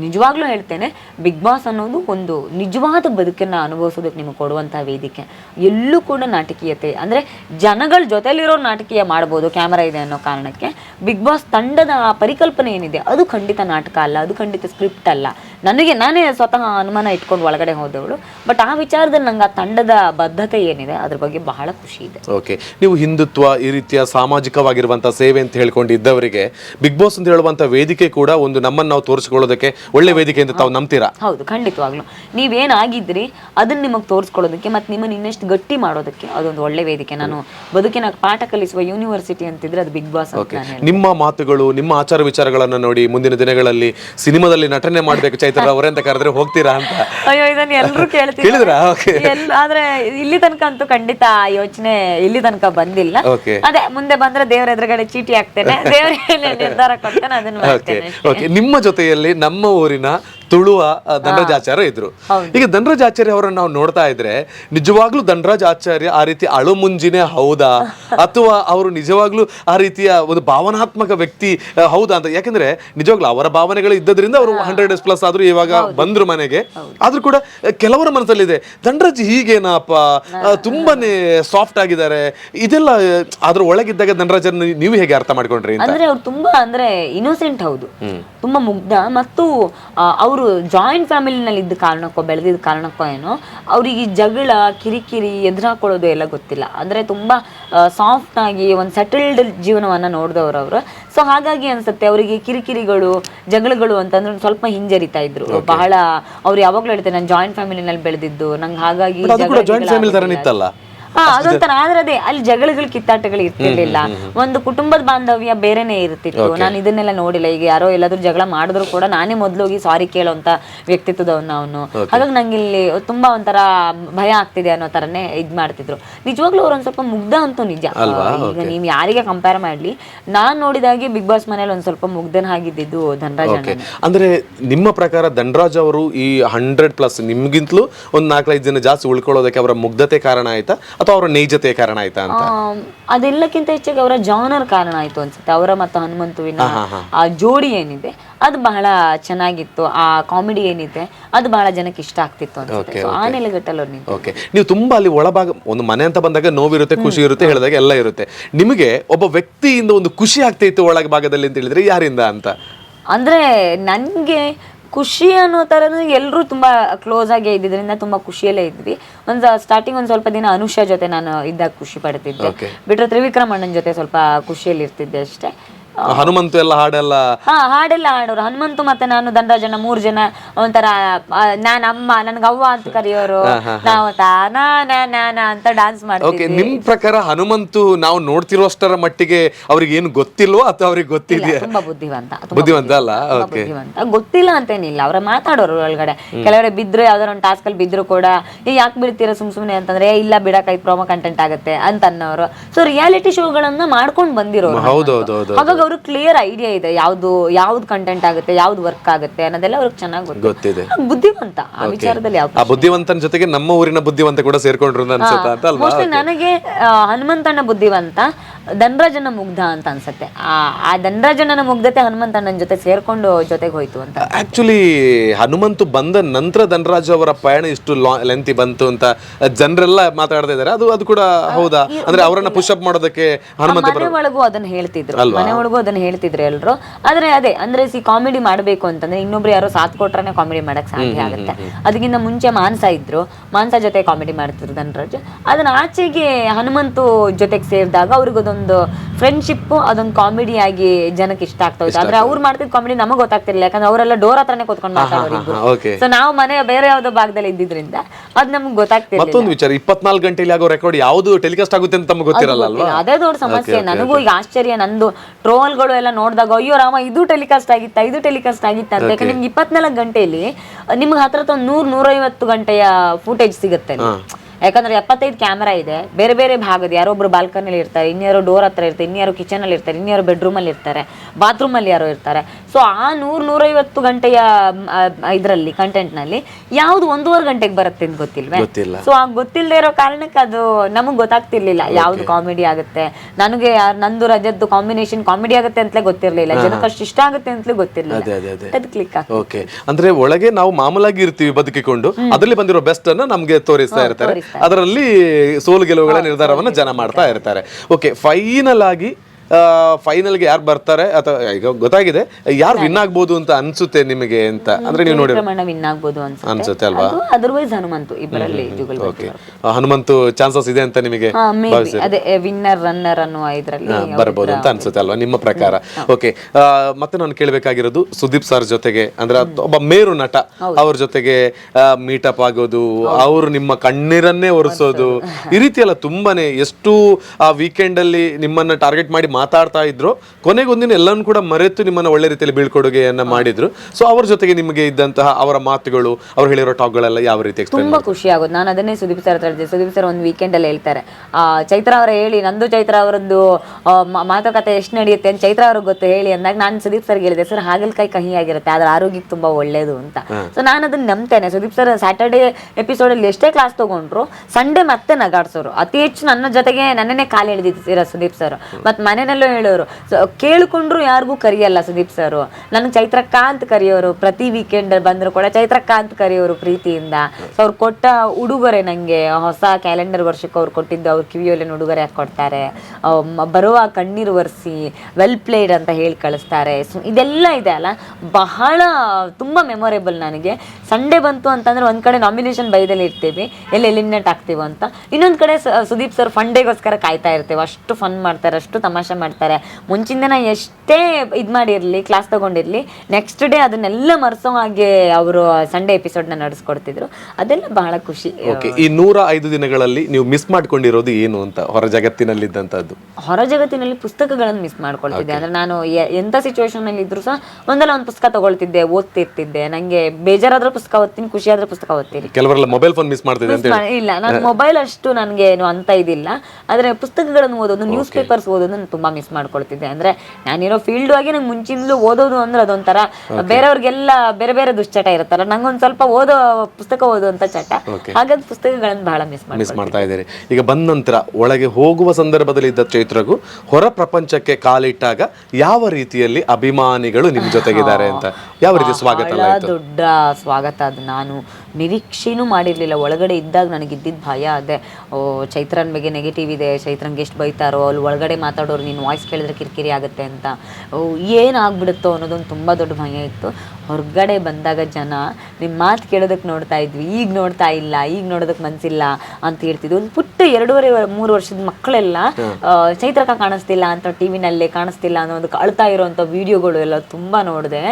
ನಿಜವಾಗ್ಲೂ ಹೇಳ್ತೇನೆ ಬಿಗ್ ಬಾಸ್ ಅನ್ನೋದು ಒಂದು ನಿಜವಾದ ಬದುಕನ್ನ ಅನುಭವಿಸೋದಕ್ಕೆ ನಿಮಗೆ ಕೊಡುವಂತಹ ವೇದಿಕೆ. ಎಲ್ಲೂ ಕೂಡ ನಾಟಕೀಯತೆ, ಅಂದ್ರೆ ಜನಗಳ ಜೊತೆಲಿರೋ ನಾಟಕೀಯ ಮಾಡ್ಬೋದು, ಕ್ಯಾಮರಾ ಇದೆ ಅನ್ನೋ ಕಾರಣಕ್ಕೆ. ಬಿಗ್ ಬಾಸ್ ತಂಡದ ಪರಿಕಲ್ಪನೆ ಏನಿದೆ? ಅದು ಖಂಡಿತ ನಾಟಕ ಅಲ್ಲ, ಅದು ಖಂಡಿತ ಸ್ಕ್ರಿಪ್ಟ್ ಅಲ್ಲ. ನನಗೆ ನಾನೇ ಸ್ವತಃ ಅನುಮಾನ ಇಟ್ಕೊಂಡು ಒಳಗಡೆ ಹೋದವಳು. ಬಟ್ ಆ ವಿಚಾರದಲ್ಲಿ ನಂಗೆ ಆ ತಂಡದ ಬದ್ಧತೆ ಏನಿದೆ ಅದ್ರ ಬಗ್ಗೆ ಬಹಳ ಖುಷಿ ಇದೆ. ಓಕೆ ನೀವು ಹಿಂದುತ್ವ ಈ ರೀತಿಯ ಸಾಮಾಜಿಕವಾಗಿರುವಂತಹ ಸೇವೆ ಅಂತ ಹೇಳ್ಕೊಂಡು ಇದ್ದವರಿಗೆ ಬಿಗ್ ಬಾಸ್ ಅಂತ ಹೇಳುವಂತ ವೇದಿಕೆ ಕೂಡ ಒಂದು ನಮ್ಮನ್ನು ನಾವು ತೋರಿಸಿಕೊಳ್ಳೋದಕ್ಕೆ ಒಳ್ಳೆ ವೇದಿಕೆ ಅಂತ ತಾವು ನಂಬ್ತೀರಾ? ಹೌದು ಖಂಡಿತವಾಗ್ಲು. ನೀವೇನಾಗಿದ್ರಿ ಅದನ್ನ ನಿಮಗೆ ತೋರಿಸ್ಕೊಳ್ಳೋದಕ್ಕೆ ಮತ್ತೆ ನಿಮ್ಮನ್ನ ಇನ್ನಷ್ಟು ಗಟ್ಟಿ ಮಾಡೋದಕ್ಕೆ ಅದೊಂದು ಒಳ್ಳೆ ವೇದಿಕೆ. ನಾನು ಬದುಕಿನ ಪಾಠ ಕಲಿಸುವ ಯೂನಿವರ್ಸಿಟಿ ಅಂತಿದ್ರೆ ಅದು ಬಿಗ್ ಬಾಸ್ ನಿಮ್ಮ ಮಾತುಗಳು ನಿಮ್ಮ ಆಚಾರ ವಿಚಾರಗಳನ್ನ ನೋಡಿ ಮುಂದಿನ ದಿನಗಳಲ್ಲಿ ಸಿನಿಮಾದಲ್ಲಿ ನಟನೆ ಮಾಡ್ಬೇಕು ಚೈತ್ರ ಅವರೇ ಅಂತ ಕರೆದ್ರೆ ಹೋಗ್ತೀರಾ ಅಂತ ಅಯ್ಯೋ ಇದನ್ನ ಎಲ್ಲರೂ ಕೇಳ್ತೀವಿ ಕೇಳಿದ್ರಾ? Okay. ಎಲ್ ಆದ್ರೆ ಇಲ್ಲಿ ತನಕ ಅಂತೂ ಖಂಡಿತ ಆ ಯೋಚನೆ ಇಲ್ಲಿ ತನಕ ಬಂದಿಲ್ಲ Okay. ಅದೇ ಮುಂದೆ ಬಂದ್ರೆ ದೇವರ ಎದುರುಗಡೆ ಚೀಟಿ ಹಾಕ್ತೇನೆ ದೇವರ ನಿರ್ಧಾರ ಕೊಡ್ತೇನೆ ಅದನ್ನ ಓಕೆ ಮಾಡ್ತೇನೆ ಓಕೆ ನಿಮ್ಮ ಜೊತೆಯಲ್ಲಿ ನಮ್ಮ ಊರಿನ ತುಳುವ ಆ, ಧನರಾಜ್ ಆಚಾರ್ಯ ಇದ್ರು. ಈಗ ಧನರಾಜ್ ಆಚಾರ್ಯ ಅವರನ್ನ ನಾವು ನೋಡ್ತಾ ಇದ್ರೆ ನಿಜವಾಗ್ಲೂ ಧನರಾಜ್ ಆಚಾರ್ಯ ಆ ರೀತಿ ಅಳು ಮುಂಜಿನೇ ಹೌದಾ? ಅಥವಾ ಅವರು ನಿಜವಾಗ್ಲೂ ಆ ರೀತಿಯ ಒಂದು ಭಾವನಾತ್ಮಕ ವ್ಯಕ್ತಿ ಹೌದಾ ಅಂತ? ಯಾಕಂದ್ರೆ ನಿಜವಾಗ್ಲೂ ಅವರ ಭಾವನೆಗಳು ಇದ್ದದ್ರಿಂದ ಅವರು ಹಂಡ್ರೆಡ್ ಡೇಸ್ ಪ್ಲಸ್ ಆದ್ರೂ ಇವಾಗ ಬಂದ್ರು ಮನೆಗೆ. ಆದ್ರೂ ಕೂಡ ಕೆಲವರ ಮನಸ್ಸಲ್ಲಿದೆ ಧನರಾಜ್ ಹೀಗೇನಪ್ಪ? ತುಂಬಾನೇ ಸಾಫ್ಟ್ ಆಗಿದ್ದಾರೆ. ಇದೆಲ್ಲ ಅದ್ರ ಒಳಗಿದ್ದಾಗ ಧನರಾಜ್ ನೀವು ಹೇಗೆ ಅರ್ಥ ಮಾಡ್ಕೊಂಡ್ರಿ ಅಂದ್ರೆ ಅವ್ರು ತುಂಬಾ ಅಂದ್ರೆ ಇನ್ನೋಸೆಂಟ್ ಹೌದು. ತುಂಬಾ ಮುಗ್ಧ. ಮತ್ತು ಅವರು ಜಾಯಿಂಟ್ ಫ್ಯಾಮಿಲಿನಲ್ಲಿ ಇದ್ದ ಕಾರಣಕ್ಕೋ ಬೆಳೆದಿದ್ದ ಕಾರಣಕ್ಕೋ ಏನೋ ಅವ್ರಿಗೆ ಜಗಳ ಕಿರಿಕಿರಿ ಎದುರಾಕೊಳ್ಳೋದು ಎಲ್ಲ ಗೊತ್ತಿಲ್ಲ. ಅಂದ್ರೆ ತುಂಬಾ ಸಾಫ್ಟ್ ಆಗಿ ಒಂದು ಸೆಟಲ್ಡ್ ಜೀವನವನ್ನ ನೋಡಿದವರು ಅವರು. ಸೊ ಹಾಗಾಗಿ ಅನಿಸುತ್ತೆ ಅವರಿಗೆ ಕಿರಿಕಿರಿಗಳು ಜಗಳಗಳು ಅಂತಂದ್ರೆ ಸ್ವಲ್ಪ ಹಿಂಜರಿತಾ ಇದ್ರು. ಬಹಳ ಅವ್ರು ಯಾವಾಗ್ಲೂ ಹೇಳ್ತಾರೆ ನಾನು ಜಾಯಿಂಟ್ ಫ್ಯಾಮಿಲಿನಲ್ಲಿ ಬೆಳೆದಿದ್ದು ನಂಗೆ ಹಾಗಾಗಿ ಅದೊಂಥರ. ಆದ್ರೆ ಅದೇ ಅಲ್ಲಿ ಜಗಳಗಳು ಕಿತ್ತಾಟಗಳು ಇರ್ತಿರ್ಲಿಲ್ಲ. ಒಂದು ಕುಟುಂಬದ ಬಾಂಧವ್ಯ ಬೇರೆನೆ ಇರ್ತಿತ್ತು. ನಾನು ಇದನ್ನೆಲ್ಲ ನೋಡಿಲ್ಲ. ಈಗ ಯಾರೋ ಎಲ್ಲಾದ್ರೂ ಜಗಳ ಮಾಡಿದ್ರು ಕೂಡ ನಾನೇ ಮೊದ್ಲು ಹೋಗಿ ಸಾರಿ ಕೇಳೋಂತ ವ್ಯಕ್ತಿತ್ವದವನ್ನ ಅವನು. ಹಾಗಾಗಿ ನಂಗೆ ಇಲ್ಲಿ ತುಂಬಾ ಒಂಥರ ಭಯ ಆಗ್ತಿದೆ ಅನ್ನೋ ತರನೇ ಇದ್ ಮಾಡ್ತಿದ್ರು. ನಿಜವಾಗ್ಲೂ ಅವ್ರ ಒಂದ್ ಸ್ವಲ್ಪ ಮುಗ್ಧ ಅಂತೂ ನಿಜ. ಈಗ ನೀವ್ ಯಾರಿಗೆ ಕಂಪೇರ್ ಮಾಡ್ಲಿ ನಾನ್ ನೋಡಿದಾಗೆ ಬಿಗ್ ಬಾಸ್ ಮನೇಲಿ ಒಂದ್ ಸ್ವಲ್ಪ ಮುಗ್ಧನ ಆಗಿದ್ದು ಧನರಾಜ್ ಅಂದ್ರೆ ನಿಮ್ಮ ಪ್ರಕಾರ ಧನರಾಜ್ ಅವರು ಈ ಹಂಡ್ರೆಡ್ ಪ್ಲಸ್ ನಿಮ್ಗಿಂತಲೂ ಒಂದ್ ನಾಲ್ಕೈದು ಜನ ಜಾಸ್ತಿ ಉಳ್ಕೊಳ್ಳೋದಕ್ಕೆ ಅವರ ಮುಗ್ಧತೆ ಕಾರಣ ಆಯ್ತಾ? ಅಥವಾ ಅವರ ನೈಜತೆ ಕಾರಣ ಆಯ್ತಾ ಅಂತ? ಆಮ್, ಅದೆಲ್ಲಕ್ಕಿಂತ ಹೆಚ್ಚಾಗಿ ಅವರ ಜಾನರ್ ಕಾರಣ ಆಯ್ತು ಅನ್ಸುತ್ತೆ. ಅವರ ಮತ್ತು ಹನುಮಂತುವಿನ ಆ ಜೋಡಿ ಏನಿದೆ ಅದು ಬಹಳ ಚೆನ್ನಾಗಿತ್ತು. ಆ ಕಾಮಿಡಿ ಏನಿದೆ ಅದು ಬಹಳ ಜನಕ್ಕೆ ಇಷ್ಟ ಆಗ್ತಿತ್ತು ಅನ್ಸುತ್ತೆ. So, ಆ ನೆಲೆಗಟ್ಟಲ್ಲಿ ಅವ್ರು ನಿಂತು ಓಕೆ. ನೀವು ತುಂಬಾ ಅಲ್ಲಿ ಒಳಭಾಗ ಒಂದು ಮನೆ ಅಂತ ಬಂದಾಗ ನೋವಿರುತ್ತೆ ಖುಷಿ ಇರುತ್ತೆ ಹೇಳಿದಾಗ ಎಲ್ಲ ಇರುತ್ತೆ. ನಿಮಗೆ ಒಬ್ಬ ವ್ಯಕ್ತಿಯಿಂದ ಒಂದು ಖುಷಿ ಆಗ್ತೈತೆ ಒಳಗೆ ಭಾಗದಲ್ಲಿ ಅಂತ ಹೇಳಿದ್ರೆ ಯಾರಿಂದ ಅಂತ? ಅಂದ್ರೆ ನನ್ಗೆ ಖುಷಿ ಅನ್ನೋ ಥರನೂ ಎಲ್ಲರೂ ತುಂಬಾ ಕ್ಲೋಸ್ ಆಗಿ ಇದ್ದಿದ್ರಿಂದ ತುಂಬಾ ಖುಷಿಯಲ್ಲೇ ಇದ್ವಿ. ಒಂದು ಸ್ಟಾರ್ಟಿಂಗ್ ಒಂದ್ ಸ್ವಲ್ಪ ದಿನ ಅನುಷಾ ಜೊತೆ ನಾನು ಇದ್ದಾಗ ಖುಷಿ ಪಡ್ತಿದ್ದೆ. ಬಿಟ್ರೆ ತ್ರಿವಿಕ್ರಮ್ ಅಣ್ಣನ ಜೊತೆ ಸ್ವಲ್ಪ ಖುಷಿಯಲ್ಲಿ ಇರ್ತಿದ್ದೆ ಅಷ್ಟೇ. ಹನುಮಂತು ಎಲ್ಲ ಹಾಡೆಲ್ಲ ಹಾ ಹಾಡೆಲ್ಲ ಹಾಡೋರು. ಹನುಮಂತು ಮತ್ತೆ ನಾನು ದಂಡರಾಜನ ಮೂರ್ ಜನ ಒಂಥರ ಆ, ನಾನ್ ಅಮ್ಮ ನನ್ಗೆ ಅವ್ವ ಅಂತ ಕರೆಯೋರು. ನಾವು ತಾನಾ ನಾ ನಾ ನಾ ಅಂತ ಡಾನ್ಸ್ ಓಕೆ ಮಾಡ್ತಿದ್ವಿ ನಿಮ್ ಪ್ರಕಾರ ಹನುಮಂತು ನಾವು ನೋಡ್ತಿರೋಷ್ಟರ ಮಟ್ಟಿಗೆ ಅವ್ರಿಗೆ ಏನು ಗೊತ್ತಿಲ್ವೋ ಅಥವಾ ಅವ್ರಿಗೆ ಗೊತ್ತಿದೆಯಾ? ತುಂಬಾ ಬುದ್ಧಿವಂತ ತುಂಬಾ ಬುದ್ಧಿವಂತ ಅಲ್ಲ? ತುಂಬಾ ಓಕೆ ಬುದ್ಧಿವಂತ. ಗೊತ್ತಿಲ್ಲ ಅಂತೇನಿಲ್ಲ ಅವ್ರ ಮಾತಾಡೋರು ಒಳಗಡೆ. ಕೆಲವಡೆ ಬಿದ್ರು ಯಾವ್ದಾರ ಒಂದು ಟಾಸ್ಕ್ ಅಲ್ಲಿ ಬಿದ್ರು ಕೂಡ ಏ ಯಾಕೆ ಬಿಡ್ತೀರಾ ಸುಮ್ ಸುಮ್ನೆ? ಅಂತಂದ್ರೆ "ಏ, ಇಲ್ಲ ಬಿಡಕ್ ಪ್ರೋಮೋ ಕಂಟೆಂಟ್ ಆಗುತ್ತೆ ಅಂತ ಅನ್ನೋರು. ಸೊ ರಿಯಾಲಿಟಿ ಶೋಗಳನ್ನ ಮಾಡ್ಕೊಂಡು ಬಂದಿರೋರು ಹೌದು ಹೌದು ಹೌದು. ಹಾಗಾಗಿ ಅವ್ರಿಗೆ ಕ್ಲಿಯರ್ ಐಡಿಯಾ ಇದೆ ಯಾವ್ದು ಯಾವ್ದು ಕಂಟೆಂಟ್ ಆಗುತ್ತೆ ಯಾವ್ದು ವರ್ಕ್ ಆಗುತ್ತೆ ಅನ್ನೋದೆಲ್ಲ ಅವ್ರಿಗೆ ಚೆನ್ನಾಗಿ ಗೊತ್ತು. ಗೊತ್ತಿದೆ. ಬುದ್ಧಿವಂತ ಆ ವಿಚಾರದಲ್ಲಿ ಯಾವ ಆ ಬುದ್ಧಿವಂತನ ಜೊತೆಗೆ ನಮ್ಮ ಊರಿನ ಬುದ್ಧಿವಂತ ಕೂಡ ಸೇರ್ಕೊಂಡ್ರು ಅನ್ಸುತ್ತಾ ಅಂತ ಅಲ್ವಾ? ಮೋಸ್ಟ್ಲಿ ನನಗೆ ಆ, ಹನುಮಂತಣ್ಣ ಬುದ್ಧಿವಂತ ಧನರಾಜನ ಮುಗ್ಧ ಅಂತ ಅನ್ಸುತ್ತೆ. ಆ ಧನರಾಜನ ಮುಗ್ಧತೆ ಹನುಮಂತಣ್ಣನ ಜೊತೆ ಸೇರ್ಕೊಂಡು ಜೊತೆಗೆ ಹೋಯ್ತು ಅಂತ. ಆಕ್ಚುಲಿ ಹನುಮಂತು ಬಂದ ನಂತರ ಧನರಾಜ್ ಅವರ ಪಯಣ ಇಷ್ಟು ಲೆಂತಿ ಬಂತು ಅಂತ ಜನರೆಲ್ಲ ಮಾತಾಡ್ತಾ ಇದ್ದಾರೆ. ಅದು ಅದು ಕೂಡ ಹೌದಾ? ಅಂದ್ರೆ ಅವರನ್ನ ಪುಷ್ ಅಪ್ ಮಾಡೋದಕ್ಕೆ ಹನುಮಂತ ಮನೆ ಒಳಗೂ ಅದನ್ನ ಹೇಳ್ತಿದ್ರು. ಮನೆ ಒಳಗೂ ಅದನ್ನ ಹೇಳ್ತಿದ್ರು ಎಲ್ರು. ಆದ್ರೆ ಅದೇ ಅಂದ್ರೆ ಸಿ ಕಾಮಿಡಿ ಮಾಡಬೇಕು ಅಂತಂದ್ರೆ ಇನ್ನೊಬ್ರು ಯಾರೋ ಸಾಥ್ ಕೊಟ್ರೆ ಕಾಮಿಡಿ ಮಾಡಕ್ ಸಾಧ್ಯ ಆಗುತ್ತೆ. ಅದಕ್ಕಿಂತ ಮುಂಚೆ ಮಾನ್ಸ ಇದ್ರು. ಮಾನ್ಸ ಜೊತೆ ಕಾಮಿಡಿ ಮಾಡ್ತಿದ್ರು ಧನರಾಜ್. ಅದನ್ನ ಆಚೆಗೆ ಹನುಮಂತು ಜೊತೆಗೆ ಸೇರಿದಾಗ ಅವ್ರಿಗೆ ಅದೊಂದು ಫ್ರೆಂಡ್ಶಿಪ್ ಅದೊಂದು ಕಾಮಿಡಿ ಆಗಿ ಜನಕ್ಕೆ ಇಷ್ಟ ಆಗ್ತಾ ಹೋಯ್ತು ಆದ್ರೆ ಅವ್ರು ಮಾಡ್ತಿದ್ ಕಾಮಿಡಿ ನಮಗೆ ಗೊತ್ತಾಗ್ತಿರ್ಲಿಲ್ಲ. ಯಾಕಂದ್ರೆ ಅವರೆಲ್ಲ ಡೋರ್ ಹತ್ರನೇ ಕೂತ್ಕೊಂಡು ಮಾತಾಡೋರು ಸೊ ನಾವು ಮನೆ ಬೇರೆ ಯಾವ್ದೋ ಭಾಗದಲ್ಲಿ ಇದ್ದಿದ್ರಿಂದ ಅದ್ ನಮ್ಗೆ ಗೊತ್ತಾಗ್ತಿಲ್ಲ ಮತ್ತೊಂದು ವಿಚಾರ ಇಪ್ಪತ್ನಾಲ್ಕು ಗಂಟೆಲಿ ಆಗೋ ರೆಕಾರ್ಡ್ ಯಾವುದು ಟೆಲಿಕಾಸ್ಟ್ ಆಗುತ್ತೆ ಅಂತ ತಮ್ಗೆ ಗೊತ್ತಿರಲ್ಲ ಅಲ್ವಾ? ಅದೇ ದೊಡ್ಡ ಸಮಸ್ಯೆ. ನನಗೂ ಈಗ ಆಶ್ಚರ್ಯ. ನಂದು ಟ್ರೋಲ್ಗಳು ಎಲ್ಲ ನೋಡಿದಾಗ ಅಯ್ಯೋ ರಾಮ ಇದು ಟೆಲಿಕಾಸ್ಟ್ ಆಗಿತ್ತ ಇದು ಟೆಲಿಕಾಸ್ಟ್ ಆಗಿತ್ತ? ಅಂತ. ಯಾಕಂದ್ರೆ ನಿಮ್ಗೆ ಇಪ್ಪತ್ನಾಲ್ಕು ಗಂಟೆಯಲ್ಲಿ ನಿಮ್ಗೆ ಹತ್ರ ಒಂದು ನೂರ್ ನೂರೈವತ್ತು ಗಂಟೆಯ ಫುಟೇಜ್ ಸಿಗುತ್ತೆ. ಯಾಕಂದ್ರೆ ಎಪ್ಪತ್ತೈದು ಕ್ಯಾಮೆರಾ ಇದೆ ಬೇರೆ ಬೇರೆ ಭಾಗದ ಯಾರೋ ಒಬ್ರು ಬಾಲ್ಕನಿಲಿ ಇರ್ತಾರೆ ಇನ್ಯಾರು ಡೋರ್ ಹತ್ರ ಇರ್ತಾರೆ ಇನ್ಯಾರು ಕಿಚನ್ ಅಲ್ಲಿ ಇರ್ತಾರೆ ಇನ್ಯಾರು ಬೆಡ್ರೂಮಲ್ಲಿ ಇರ್ತಾರೆ ಬಾತ್ರೂಮಲ್ಲಿ ಯಾರೋ ಇರ್ತಾರೆ. ಸೊ ಆ ನೂರ್ ನೂರೈವತ್ತು ಗಂಟೆಯ ಇದರಲ್ಲಿ ಕಂಟೆಂಟ್ನಲ್ಲಿ ಯಾವ್ದು ಒಂದೂವರೆ ಗಂಟೆಗೆ ಬರುತ್ತೆ ಅಂತ ಗೊತ್ತಿಲ್ವೇ? ಗೊತ್ತಿಲ್ಲ. ಸೊ ಆ ಗೊತ್ತಿಲ್ಲದೆ ಇರೋ ಕಾರಣಕ್ಕೆ ಅದು ನಮಗೆ ಗೊತ್ತಾಗ್ತಿರ್ಲಿಲ್ಲ ಯಾವ್ದು ಕಾಮಿಡಿ ಆಗುತ್ತೆ. ನನಗೆ ನಂದು ರಜದ್ದು ಕಾಂಬಿನೇಷನ್ ಕಾಮಿಡಿ ಆಗುತ್ತೆ ಅಂತಲೇ ಗೊತ್ತಿರ್ಲಿಲ್ಲ ಜನಕ್ಕೆ ಅಷ್ಟು ಇಷ್ಟ ಆಗುತ್ತೆ ಅಂತಲೇ ಗೊತ್ತಿರಲಿಲ್ಲ. ಅದೇ ಕ್ಲಿಕ್ ಓಕೆ ಅಂದ್ರೆ ಒಳಗೆ ನಾವು ಮಾಮೂಲಾಗಿ ಇರ್ತೀವಿ ಬದುಕಿಕೊಂಡು ಅದರಲ್ಲಿ ಬಂದಿರೋ ಬೆಸ್ಟ್ ಅನ್ನ ನಮ್ಗೆ ತೋರಿಸ್ತಾ ಇರ್ತಾರೆ. ಅದರಲ್ಲಿ ಸೋಲು ಗೆಲುವುಗಳ ನಿರ್ಧಾರವನ್ನು ಜನ ಮಾಡ್ತಾ ಇರ್ತಾರೆ. ಓಕೆ ಫೈನಲ್ ಆಗಿ ಫೈನಲ್ಗೆ ಯಾರು ಬರ್ತಾರೆ? ಅಥವಾ ಈಗ ಗೊತ್ತಾಗಿದೆ. ಯಾರು ವಿನ್ ಆಗ್ಬೋದು ಅಂತ ಅನ್ಸುತ್ತೆ ನಿಮಗೆ ಅಂತ. ಅಂದ್ರೆ ನೀವು ನೋಡಿ ಪ್ರಮಾಣ ವಿನ್ ಆಗ್ಬೋದು ಅನ್ಸುತ್ತೆ. ಅಲ್ವಾ? ಅದು ಅದರ್ವೈಸ್ ಹನುಮಂತು ಇಬ್ಬರಲ್ಲಿ ಜುಗಲ್ ಓಕೆ ಹನುಮಂತು ಚಾನ್ಸಸ್ ಇದೆ ಅಂತ ನಿಮಗೆ ಅದೇ ವಿನ್ನರ್ ರನ್ನರ್ ಅನ್ನುವ ಇದರಲ್ಲಿ ಬರಬಹುದು ಅಂತ ಅನ್ಸುತ್ತೆ ಅಲ್ವಾ? ನಿಮ್ಮ ಪ್ರಕಾರ? ಓಕೆ ಮತ್ತೆ ನಾನು ಕೇಳಬೇಕಾಗಿರೋದು ಸುದೀಪ್ ಸರ್ ಜೊತೆಗೆ ಅಂದ್ರೆ ಒಬ್ಬ ಮೇರು ನಟ ಅವ್ರ ಜೊತೆಗೆ ಮೀಟಪ್ ಆಗೋದು ಅವರು ನಿಮ್ಮ ಕಣ್ಣೀರನ್ನೇ ಒರೆಸೋದು ಈ ರೀತಿ ಎಲ್ಲ ತುಂಬಾನೇ ಎಷ್ಟು ಆ ವೀಕೆಂಡ್ ಅಲ್ಲಿ ನಿಮ್ಮನ್ನ ಟಾರ್ಗೆಟ್ ಮಾಡಿ ಮಾತಾಡ್ತಾ ಇದ್ರು. ಕೊನೆಗೊಂದಿನ ಎಲ್ಲಾನು ಕೂಡ ಮರೆತು ನಿಮ್ಮನ್ನ ಒಳ್ಳೆ ರೀತಿಯಲ್ಲಿ ಬೀಳ್ಕೊಡುಗೆಯನ್ನ ಮಾಡಿದ್ರು. ಸೊ ಅವ್ರ ಜೊತೆಗೆ ನಿಮಗೆ ಇದ್ದಂತಹ ಅವರ ಮಾತುಗಳು ಅವ್ರು ಹೇಳಿರೋ ಟಾಕ್ಗಳೆಲ್ಲ ಯಾವ ರೀತಿ ತುಂಬಾ ಖುಷಿ ಆಗೋದು. ನಾನು ಅದನ್ನೇ ಸುದೀಪ್ ಸರ್ ಹತ್ರ ಸುದೀಪ್ ಸರ್ ಒಂದು ವೀಕೆಂಡ್ ಅಲ್ಲಿ ಹೇಳ್ತಾರೆ. ಆ ಚೈತ್ರ ಅವರ ಹೇಳಿ ನಂದು ಚೈತ್ರ ಅವರದ್ದು ಮಾತುಕತೆ ಎಷ್ಟು ನಡೆಯುತ್ತೆ ಅಂತ ಚೈತ್ರ ಅವ್ರಿಗೆ ಗೊತ್ತು ಹೇಳಿ ಅಂದಾಗ ನಾನು ಸುದೀಪ್ ಸರ್ಗೆ ಹೇಳಿದೆ ಸರ್ ಹಾಗಲಕಾಯಿ ಕಹಿ ಆಗಿರುತ್ತೆ ಆದ್ರೆ ಆರೋಗ್ಯಕ್ಕೆ ತುಂಬಾ ಒಳ್ಳೇದು ಅಂತ. ಸೊ ನಾನು ಅದನ್ನ ನಂಬ್ತೇನೆ. ಸುದೀಪ್ ಸರ್ ಸ್ಯಾಟರ್ಡೆ ಎಪಿಸೋಡ್ ಅಲ್ಲಿ ಎಷ್ಟೇ ಕ್ಲಾಸ್ ತಗೊಂಡ್ರು ಸಂಡೇ ಮತ್ತೆ ನಗಾಡ್ಸೋರು. ಅತಿ ಹೆಚ್ಚು ನನ್ನ ಜೊತೆಗೆ ನನ್ನನ್ನೇ ಕಾಲು ಎಳೆದಿದ್ದೀರ ಸುದೀಪ್ ಸರ್ ಮತ್ ಮನೆಯಲ್ಲೂ ಹೇಳೋರು. ಕೇಳ್ಕೊಂಡ್ರು ಯಾರಿಗೂ ಕರಿಯಲ್ಲ ಸುದೀಪ್ ಸರ್. ನನಗೆ ಚೈತ್ರಕ್ಕ ಅಂತ ಕರೆಯೋರು ಪ್ರತಿ ವೀಕೆಂಡ್ ಬಂದ್ರು ಕೂಡ ಚೈತ್ರಕ್ಕ ಅಂತ ಕರೆಯೋರು ಪ್ರೀತಿಯಿಂದ. ಸೊ ಅವ್ರು ಕೊಟ್ಟ ಉಡುಗೊರೆ ನಂಗೆ. ಹೊಸ ಕ್ಯಾಲೆಂಡರ್ ವರ್ಷಕ್ಕೆ ಅವ್ರು ಕೊಟ್ಟಿದ್ದು ಅವ್ರ ಕಿವಿಯಲ್ಲಿ ಉಡುಗೊರೆ ಹಾಕಿ ಕೊಡ್ತಾರೆ? ಬರುವ ಕಣ್ಣೀರು ಒರೆಸಿ ವೆಲ್ ಪ್ಲೇಡ್ ಅಂತ ಹೇಳಿ ಕಳಿಸ್ತಾರೆ. ಸೊ ಇದೆಲ್ಲ ಇದೆ ಅಲ್ಲ? ಬಹಳ, ತುಂಬಾ ಮೆಮೊರೇಬಲ್ ನನಗೆ. ಸಂಡೇ ಬಂತು ಅಂತಂದ್ರೆ ಒಂದ್ ಕಡೆ ನಾಮಿನೇಷನ್ ಬೈದಲ್ಲಿ ಇರ್ತೀವಿ. ಎಲ್ಲಿ ಎಲಿಮಿನೇಟ್ ಆಗ್ತೀವಿ ಅಂತ. ಇನ್ನೊಂದ್ ಕಡೆ ಸುದೀಪ್ ಸರ್ ಫಂಡೇಗೋಸ್ಕರ ಕಾಯ್ತಾ ಇರ್ತೇವೆ. ಅಷ್ಟು ಫನ್ ಮಾಡ್ತಾರೆ, ಅಷ್ಟು ತಮಾಷೆ ಮಾಡ್ತಾರೆ. ಮುಂಚಿನ ದಿನ ಎಷ್ಟೇ ಇದ್ ಮಾಡಿರಲಿ ಕ್ಲಾಸ್ ತೊಗೊಂಡಿರಲಿ ನೆಕ್ಸ್ಟ್ ಡೇ ಅದನ್ನೆಲ್ಲ ಮರ್ಸೋ ಹಾಗೆ ಅವರು ಸಂಡೇ ಎಪಿಸೋಡ್ನ ನಡೆಸ್ಕೊಡ್ತಿದ್ರು. ಅದೆಲ್ಲ ಬಹಳ ಖುಷಿ. ಓಕೆ ಈ ನೂರ ಐದು ದಿನಗಳಲ್ಲಿ ನೀವು ಮಿಸ್ ಮಾಡ್ಕೊಂಡಿರೋದು ಏನು ಅಂತ ಹೊರ ಜಗತ್ತಿನಲ್ಲಿದ್ದಂಥದ್ದು ಹೊರ ಜಗತ್ತಿನಲ್ಲಿ ಪುಸ್ತಕಗಳನ್ನು ಮಿಸ್ ಮಾಡ್ಕೊಳ್ತಿದ್ದೆ. ಅಂದ್ರೆ ನಾನು ಎಂಥ ಎಂತ ಸಿಚುವೇಶನ್ ಅಲ್ಲಿ ಇದ್ರು ಸಹ ಒಂದಲ್ಲ ಒಂದು ಪುಸ್ತಕ ತಗೊಳ್ತಿದ್ದೆ ಓದ್ತಿರ್ತಿದ್ದೆ. ನಂಗೆ ಬೇಜಾರಾದ್ರೂ ಪುಸ್ತಕ ಓದ್ತೀನಿ ಖುಷಿ ಆದ್ರೆ ಪುಸ್ತಕ ಓದ್ತೀನಿ. ಕೆಲವರೆಲ್ಲ ಮೊಬೈಲ್ ಫೋನ್ ಮಿಸ್ ಮಾಡ್ತಿದ್ದೆ ಅಂತ ಇಲ್ಲ ನಾನು ಮೊಬೈಲ್ ಅಷ್ಟು ನನಗೆ ಏನು ಅಂತ ಇದಿಲ್ಲ. ಆದರೆ ಪುಸ್ತಕಗಳನ್ನು ಓದೋದು ನ್ಯೂಸ್ ಪೇಪರ್ಸ್ ಓದೋದು ನಾನು ತುಂಬಾ ಮಿಸ್ ಮಾಡ್ಕೊಳ್ತಿದ್ದೆ. ಅಂದ್ರೆ ನಾನಿರೋ ಫೀಲ್ಡ್ ಆಗಿ ನಂಗೆ ಮುಂಚಿಂದಲೂ ಓದೋದು ಅಂದ್ರೆ ಅದೊಂಥರ ಬೇರೆಯವ್ರಿಗೆಲ್ಲ ಬೇರೆ ಬೇರೆ ದುಶ್ಚಟ ಇರುತ್ತಲ್ಲ ನಂಗೊಂದ್ ಸ್ವಲ್ಪ ಓದೋ ಪುಸ್ತಕ ಓದುವಂತ ಚಟ. ಹಾಗಾಗಿ ಪುಸ್ತಕಗಳನ್ನು ಬಹಳ ಮಿಸ್ ಮಿಸ್ ಮಾಡ್ತಾ ಇದ್ದೀರಿ. ಈಗ ಬಂದ ನಂತರ ಒಳಗೆ ಹೋಗುವ ಸಂದರ್ಭದಲ್ಲಿ ಇದ್ದ ಚೈತ್ರಗೂ ಹೊರ ಪ್ರಪಂಚಕ್ಕೆ ಕಾಲಿಟ್ಟಾಗ ಯಾವ ರೀತಿಯಲ್ಲಿ ಅಭಿಮಾನಿಗಳು ನಿಮ್ ಜೊತೆಗಿದ್ದಾರೆ ಅಂತ? ಯಾವ ರೀತಿ ಸ್ವಾಗತ ದೊಡ್ಡ ಸ್ವಾಗತ ಅದು ನಾನು. ನಿರೀಕ್ಷೆನೂ ಮಾಡಿರಲಿಲ್ಲ. ಒಳಗಡೆ ಇದ್ದಾಗ ನನಗೆ ಇದ್ದಿದ್ದ ಭಯ ಅದೇ. ಓ ಚೈತ್ರನ್ ಬಗ್ಗೆ ನೆಗೆಟಿವ್ ಇದೆ ಚೈತ್ರನ್ಗೆ ಎಷ್ಟು ಬೈತಾರೋ, ಅಲ್ಲಿ ಒಳಗಡೆ ಮಾತಾಡೋರು ನೀನು ವಾಯ್ಸ್ ಕೇಳಿದ್ರೆ ಕಿರಿಕಿರಿ ಆಗುತ್ತೆ ಅಂತ. ಏನಾಗ್ಬಿಡುತ್ತೋ ಅನ್ನೋದೊಂದು ತುಂಬ ದೊಡ್ಡ ಭಯ ಇತ್ತು. ಹೊರಗಡೆ ಬಂದಾಗ ಜನ ನಿಮ್ಮ ಮಾತು ಕೇಳೋದಕ್ಕೆ ನೋಡ್ತಾ ಇದ್ವಿ ಈಗ ನೋಡ್ತಾ ಇಲ್ಲ ಈಗ ನೋಡೋದಕ್ಕೆ ಮನಸ್ಸಿಲ್ಲ ಅಂತ ಹೇಳ್ತಿದ್ವಿ ಒಂದು ಪುಟ್ಟ ಎರಡೂವರೆ ವರ್- ಮೂರು ವರ್ಷದ ಮಕ್ಕಳೆಲ್ಲ ಚೈತ್ರಕ ಕಾಣಿಸ್ತಿಲ್ಲ ಅಂತ ಟಿವಿನಲ್ಲೇ ಕಾಣಿಸ್ತಿಲ್ಲ ಅನ್ನೋ ಒಂದು ಅಳ್ತಾ ಇರೋವಂಥ ವಿಡಿಯೋಗಳು ಎಲ್ಲ ತುಂಬಾ ನೋಡಿದೆ.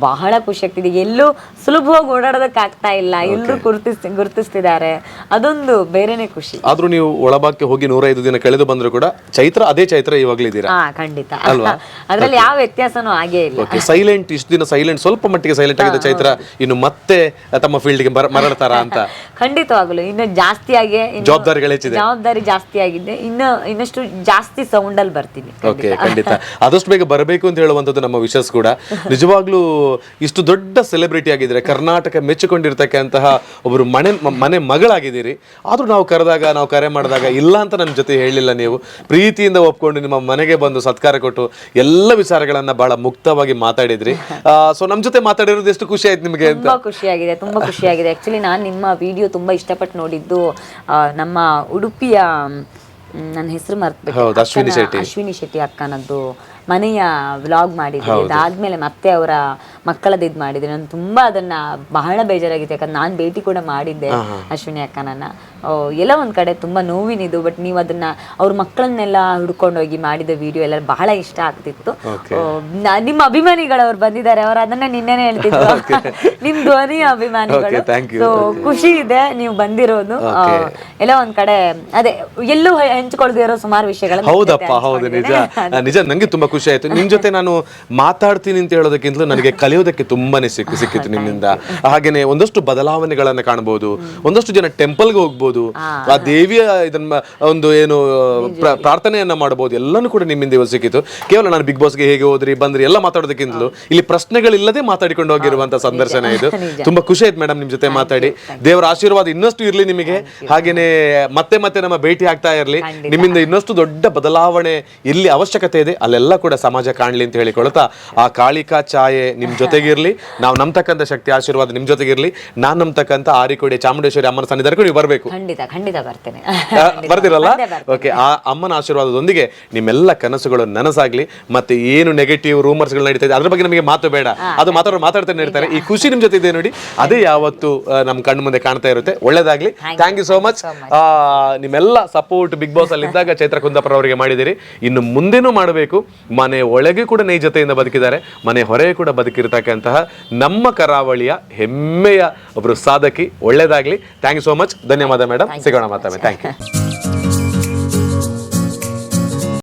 ಬಹಳ ಖುಷಿ ಆಗ್ತಿದೆ. ಎಲ್ಲೂ ಸುಲಭವಾಗಿ ಓಡಾಡೋದಕ್ಕೆ ಆಗ್ತಾ ಇಲ್ಲ. ಎಲ್ಲರೂ ಗುರುತಿಸ್ ಗುರುತಿಸ್ತಿದ್ದಾರೆ. ಅದೊಂದು ಬೇರೆನೆ ಖುಷಿ. ಆದ್ರೂ ನೀವು ಒಳಭಾಗಕ್ಕೆ ಹೋಗಿ ನೂರೈದು ದಿನ ಕಳೆದು ಬಂದ್ರು ಕೂಡ ಚೈತ್ರ ಅದೇ ಚೈತ್ರ ಇವಾಗ್ಲಿದೀರಾ ಖಂಡಿತ. ಅಲ್ವಾ? ಅದ್ರಲ್ಲಿ ಯಾವ ವ್ಯತ್ಯಾಸನೂ ಆಗೇ ಇಲ್ಲ. ಸೈಲೆಂಟ್ ಇಷ್ಟು ದಿನ ಸೈಲೆಂಟ್ ಸ್ವಲ್ಪ ಮಟ್ಟಿಗೆ ಸೈಲೆಂಟ್ ಆಗಿದ್ದ ಚೈತ್ರ ಇನ್ನು ಮತ್ತೆ ತಮ್ಮ ಫೀಲ್ಡ್ಗೆ ಮರಳತಾರಾ ಅಂತ. ಖಂಡಿತವಾಗಲು ಇನ್ನು ಜಾಸ್ತಿ ಆಗಿ ಇನ್ನು ಜವಾಬ್ದಾರಿಗಳು ಹೆಚ್ಚಿದೆ. ಜವಾಬ್ದಾರಿ ಜಾಸ್ತಿ ಆಗಿದೆ. ಇನ್ನು ಇನ್ನಷ್ಟು ಜಾಸ್ತಿ ಸೌಂಡ್ ಅಲ್ಲಿ ಬರ್ತೀನಿ. ಓಕೆ ಖಂಡಿತ. ಆದಷ್ಟು ಬೇಗ ಬರಬೇಕು ಅಂತ ಹೇಳುವಂಥದ್ದು ನಮ್ಮ ವಿಶಸ್ ಕೂಡ. ನಿಜವಾಗ್ಲೂ ಇಷ್ಟು ದೊಡ್ಡ ಸೆಲೆಬ್ರಿಟಿ ಆಗಿದ್ರೆ ಕರ್ನಾಟಕ ಮೆಚ್ಚಿಕೊಂಡಿರ್ತಕ್ಕಂತಹ ಒಬ್ಬರು ಮನೆ ಮನೆ ಮಗಳಾಗಿದ್ದೀರಿ. ಆದ್ರೂ ನಾವು ಕರೆದಾಗ ನಾವು ಕರೆ ಮಾಡಿದಾಗ ಇಲ್ಲ ಅಂತ ನನ್ನ ಜೊತೆ ಹೇಳಿಲ್ಲ ನೀವು. ಪ್ರೀತಿಯಿಂದ ಒಪ್ಕೊಂಡು ನಿಮ್ಮ ಮನೆಗೆ ಬಂದು ಸತ್ಕಾರ ಕೊಟ್ಟು ಎಲ್ಲ ವಿಚಾರಗಳನ್ನ ಬಹಳ ಮುಕ್ತವಾಗಿ ಮಾತಾಡಿದ್ರಿ. ಸೊ ನಮ್ಮ ಜೊತೆ ಮಾತಾಡಿರೋದು ಎಷ್ಟು ಖುಷಿ ಆಯ್ತು ನಿಮಗೆ ಅಂತ ತುಂಬಾ ಖುಷಿಯಾಗಿದೆ ತುಂಬಾ ಖುಷಿಯಾಗಿದೆ ಆಕ್ಚುಲಿ ನಾನು ನಿಮ್ಮ ವಿಡಿಯೋ ತುಂಬಾ ಇಷ್ಟಪಟ್ಟು ನೋಡಿದ್ದು ಆ, ನಮ್ಮ ಉಡುಪಿಯ ಮ್, ನನ್ನ ಹೆಸರು ಮರ್ತ್ಬಿಟ್ಟೆ ಹೌದು, ಅಶ್ವಿನಿ ಶೆಟ್ಟಿ. ಅಶ್ವಿನಿ ಶೆಟ್ಟಿ ಅಕ್ಕನದ್ದು ಮನೆಯ ವ್ಲಾಗ್ ಮಾಡಿದ್ರಿ ಅದಾದ್ಮೇಲೆ ಮತ್ತೆ ಅವರ ಮಕ್ಕಳದ್ದು ಇದು ಮಾಡಿದ್ರಿ ನಾನು ತುಂಬಾ ಅದನ್ನ ಬಹಳ ಬೇಜಾರಾಗಿದೆ. ಯಾಕಂದ್ರೆ ನಾನು ಭೇಟಿ ಕೂಡ ಮಾಡಿದ್ದೆ ಅಶ್ವಿನಿ ಅಕ್ಕನನ್ನ. ಎಲ್ಲ ಒಂದ್ ಕಡೆ ತುಂಬಾ ನೋವಿನಿದು ಬಟ್ ನೀವು ಅದನ್ನ ಅವ್ರ ಮಕ್ಕಳನ್ನೆಲ್ಲ ಹುಡ್ಕೊಂಡೋಗಿ ಮಾಡಿದ ವಿಡಿಯೋ ಎಲ್ಲ ಬಹಳ ಇಷ್ಟ ಆಗ್ತಿತ್ತು. ನಿಮ್ಮ ಅಭಿಮಾನಿಗಳು ಅಭಿಮಾನಿಗಳವ್ರು ಬಂದಿದ್ದಾರೆ. ಅವ್ರು ಅದನ್ನ ನಿನ್ನೆನೆ ಹೇಳ್ತಿದ್ರು. ನಿಮ್ ಧ್ವನಿಯ ಅಭಿಮಾನಿಗಳು. ಸೊ ಖುಷಿ ಇದೆ ನೀವು ಬಂದಿರೋದು. ಎಲ್ಲ ಒಂದ್ ಕಡೆ ಅದೇ ಎಲ್ಲೂ ಹಂಚ್ಕೊಳ್ದಿರೋ ಸುಮಾರು ವಿಷಯಗಳು ಹೌದಪ್ಪ ಹೌದು ನಿಜ. ನಿಜ ನಂಗೆ ತುಂಬಾ ಖುಷಿ ಆಯ್ತು. ನಿಮ್ ಜೊತೆ ನಾನು ಮಾತಾಡ್ತೀನಿ ಅಂತ ಹೇಳೋದಕ್ಕಿಂತಲೂ ನನಗೆ ಕಲಿಯೋದಕ್ಕೆ ತುಂಬಾನೇ ಸಿಕ್ಕು ಸಿಕ್ಕಿತ್ತು ನಿಮ್ಮಿಂದ ಹಾಗೇನೆ ಒಂದಷ್ಟು ಬದಲಾವಣೆಗಳನ್ನ ಕಾಣಬಹುದು ಒಂದಷ್ಟು ಜನ ಟೆಂಪಲ್ಗೆ ಹೋಗ್ಬೋದು ಆ. ದೇವಿಯ ಇದನ್ನ ಒಂದು ಏನು ಪ್ರ- ಪ್ರಾರ್ಥನೆಯನ್ನ ಮಾಡಬಹುದು ಎಲ್ಲಾನು ಕೂಡ ನಿಮ್ಮಿಂದ ಇವತ್ತು ಸಿಕ್ಕಿತ್ತು. ಕೇವಲ ನಾನು ಬಿಗ್ ಬಾಸ್ಗೆ ಹೇಗೆ ಹೋದ್ರಿ ಬಂದ್ರಿ ಎಲ್ಲ ಮಾತಾಡೋದಕ್ಕಿಂತಲೂ ಇಲ್ಲಿ ಪ್ರಶ್ನೆಗಳಿಲ್ಲದೆ ಮಾತಾಡಿಕೊಂಡು ಹೋಗಿರುವಂತ ಸಂದರ್ಶನ ಇದು. ತುಂಬಾ ಖುಷಿ ಆಯ್ತು ಮೇಡಮ್ ನಿಮ್ ಜೊತೆ ಮಾತಾಡಿ. ದೇವರ ಆಶೀರ್ವಾದ ಇನ್ನಷ್ಟು ಇರ್ಲಿ ನಿಮಗೆ. ಹಾಗೇನೆ ಮತ್ತೆ ಮತ್ತೆ ನಮ್ಮ ಭೇಟಿ ಆಗ್ತಾ ಇರಲಿ. ನಿಮ್ಮಿಂದ ಇನ್ನಷ್ಟು ದೊಡ್ಡ ಬದಲಾವಣೆ ಇಲ್ಲಿ ಅವಶ್ಯಕತೆ ಇದೆ. ಅಲ್ಲೆಲ್ಲ ಕೂಡ ಸಮಾಜ ಕಾಣಲಿ ಅಂತ ಹೇಳಿಕೊಳ್ತಾ ಆ ಕಾಳಿಕಾ ಛಾಯೆ ನಿಮ್ ಜೊತೆಗಿರ್ಲಿ ನಾವು ನಂಬತಕ್ಕಂಥ ಶಕ್ತಿ ಆಶೀರ್ವಾದ ನಿಮ್ ಜೊತೆಗಿರ್ಲಿ ನಾನ್ ನಂಬತಕ್ಕಂಥ ಆರಿಕೋಡಿ ಚಾಮುಂಡೇಶ್ವರಿ ಅಮ್ಮನ ಸನ್ನಿಧಾನ ನೀವು ಬರಬೇಕು. ಖಂಡಿತ ಖಂಡಿತ ಬರ್ತೇನೆ. ಬರ್ತಿರಲ್ಲ? ಓಕೆ ಆ ಅಮ್ಮನ ಆಶೀರ್ವಾದದೊಂದಿಗೆ ನಿಮ್ಮೆಲ್ಲ ಕನಸುಗಳು ನನಸಾಗ್ಲಿ ಮತ್ತೆ ಏನು ನೆಗೆಟಿವ್ ರೂಮರ್ಸ್ಗಳು ನಡೀತಾ ಇದೆ ಅದ್ರ ಬಗ್ಗೆ ನಮಗೆ ಮಾತು ಬೇಡ. ಅದು ಮಾತಾಡೋ ಮಾತಾಡ್ತಾನೆ ಇರ್ತಾರೆ. ಈ ಖುಷಿ ನಿಮ್ ಜೊತೆ ಇದೆ ನೋಡಿ ಅದೇ ಯಾವತ್ತು ನಮ್ ಕಣ್ಣು ಮುಂದೆ ಕಾಣ್ತಾ ಇರುತ್ತೆ. ಒಳ್ಳೇದಾಗ್ಲಿ. ಥ್ಯಾಂಕ್ ಯು ಸೋ ಮಚ್ ನಿಮ್ಮೆಲ್ಲ ಸಪೋರ್ಟ್ ಬಿಗ್ ಬಾಸ್ ಅಲ್ಲಿ ಇದ್ದಾಗ ಚೈತ್ರ ಕುಂದಾಪುರ ಅವರಿಗೆ ಮಾಡಿದಿರಿ ಇನ್ನು ಮುಂದೆನೂ ಮಾಡಬೇಕು. ಮನೆ ಒಳಗೆ ಕೂಡ ನೈಜತೆಯಿಂದ ಬದುಕಿದ್ದಾರೆ ಮನೆ ಹೊರಗೆ ಕೂಡ ಬದುಕಿರ್ತಕ್ಕಂತಹ ನಮ್ಮ ಕರಾವಳಿಯ ಹೆಮ್ಮೆಯ ಒಬ್ಬರು ಸಾಧಕಿ ಒಳ್ಳೇದಾಗಲಿ ಥ್ಯಾಂಕ್ ಯು ಸೋ ಮಚ್ ಧನ್ಯವಾದ ಮೇಡಮ್ ಸಿಗೋಣ ಮತ್ತೊಮ್ಮೆ. Thank you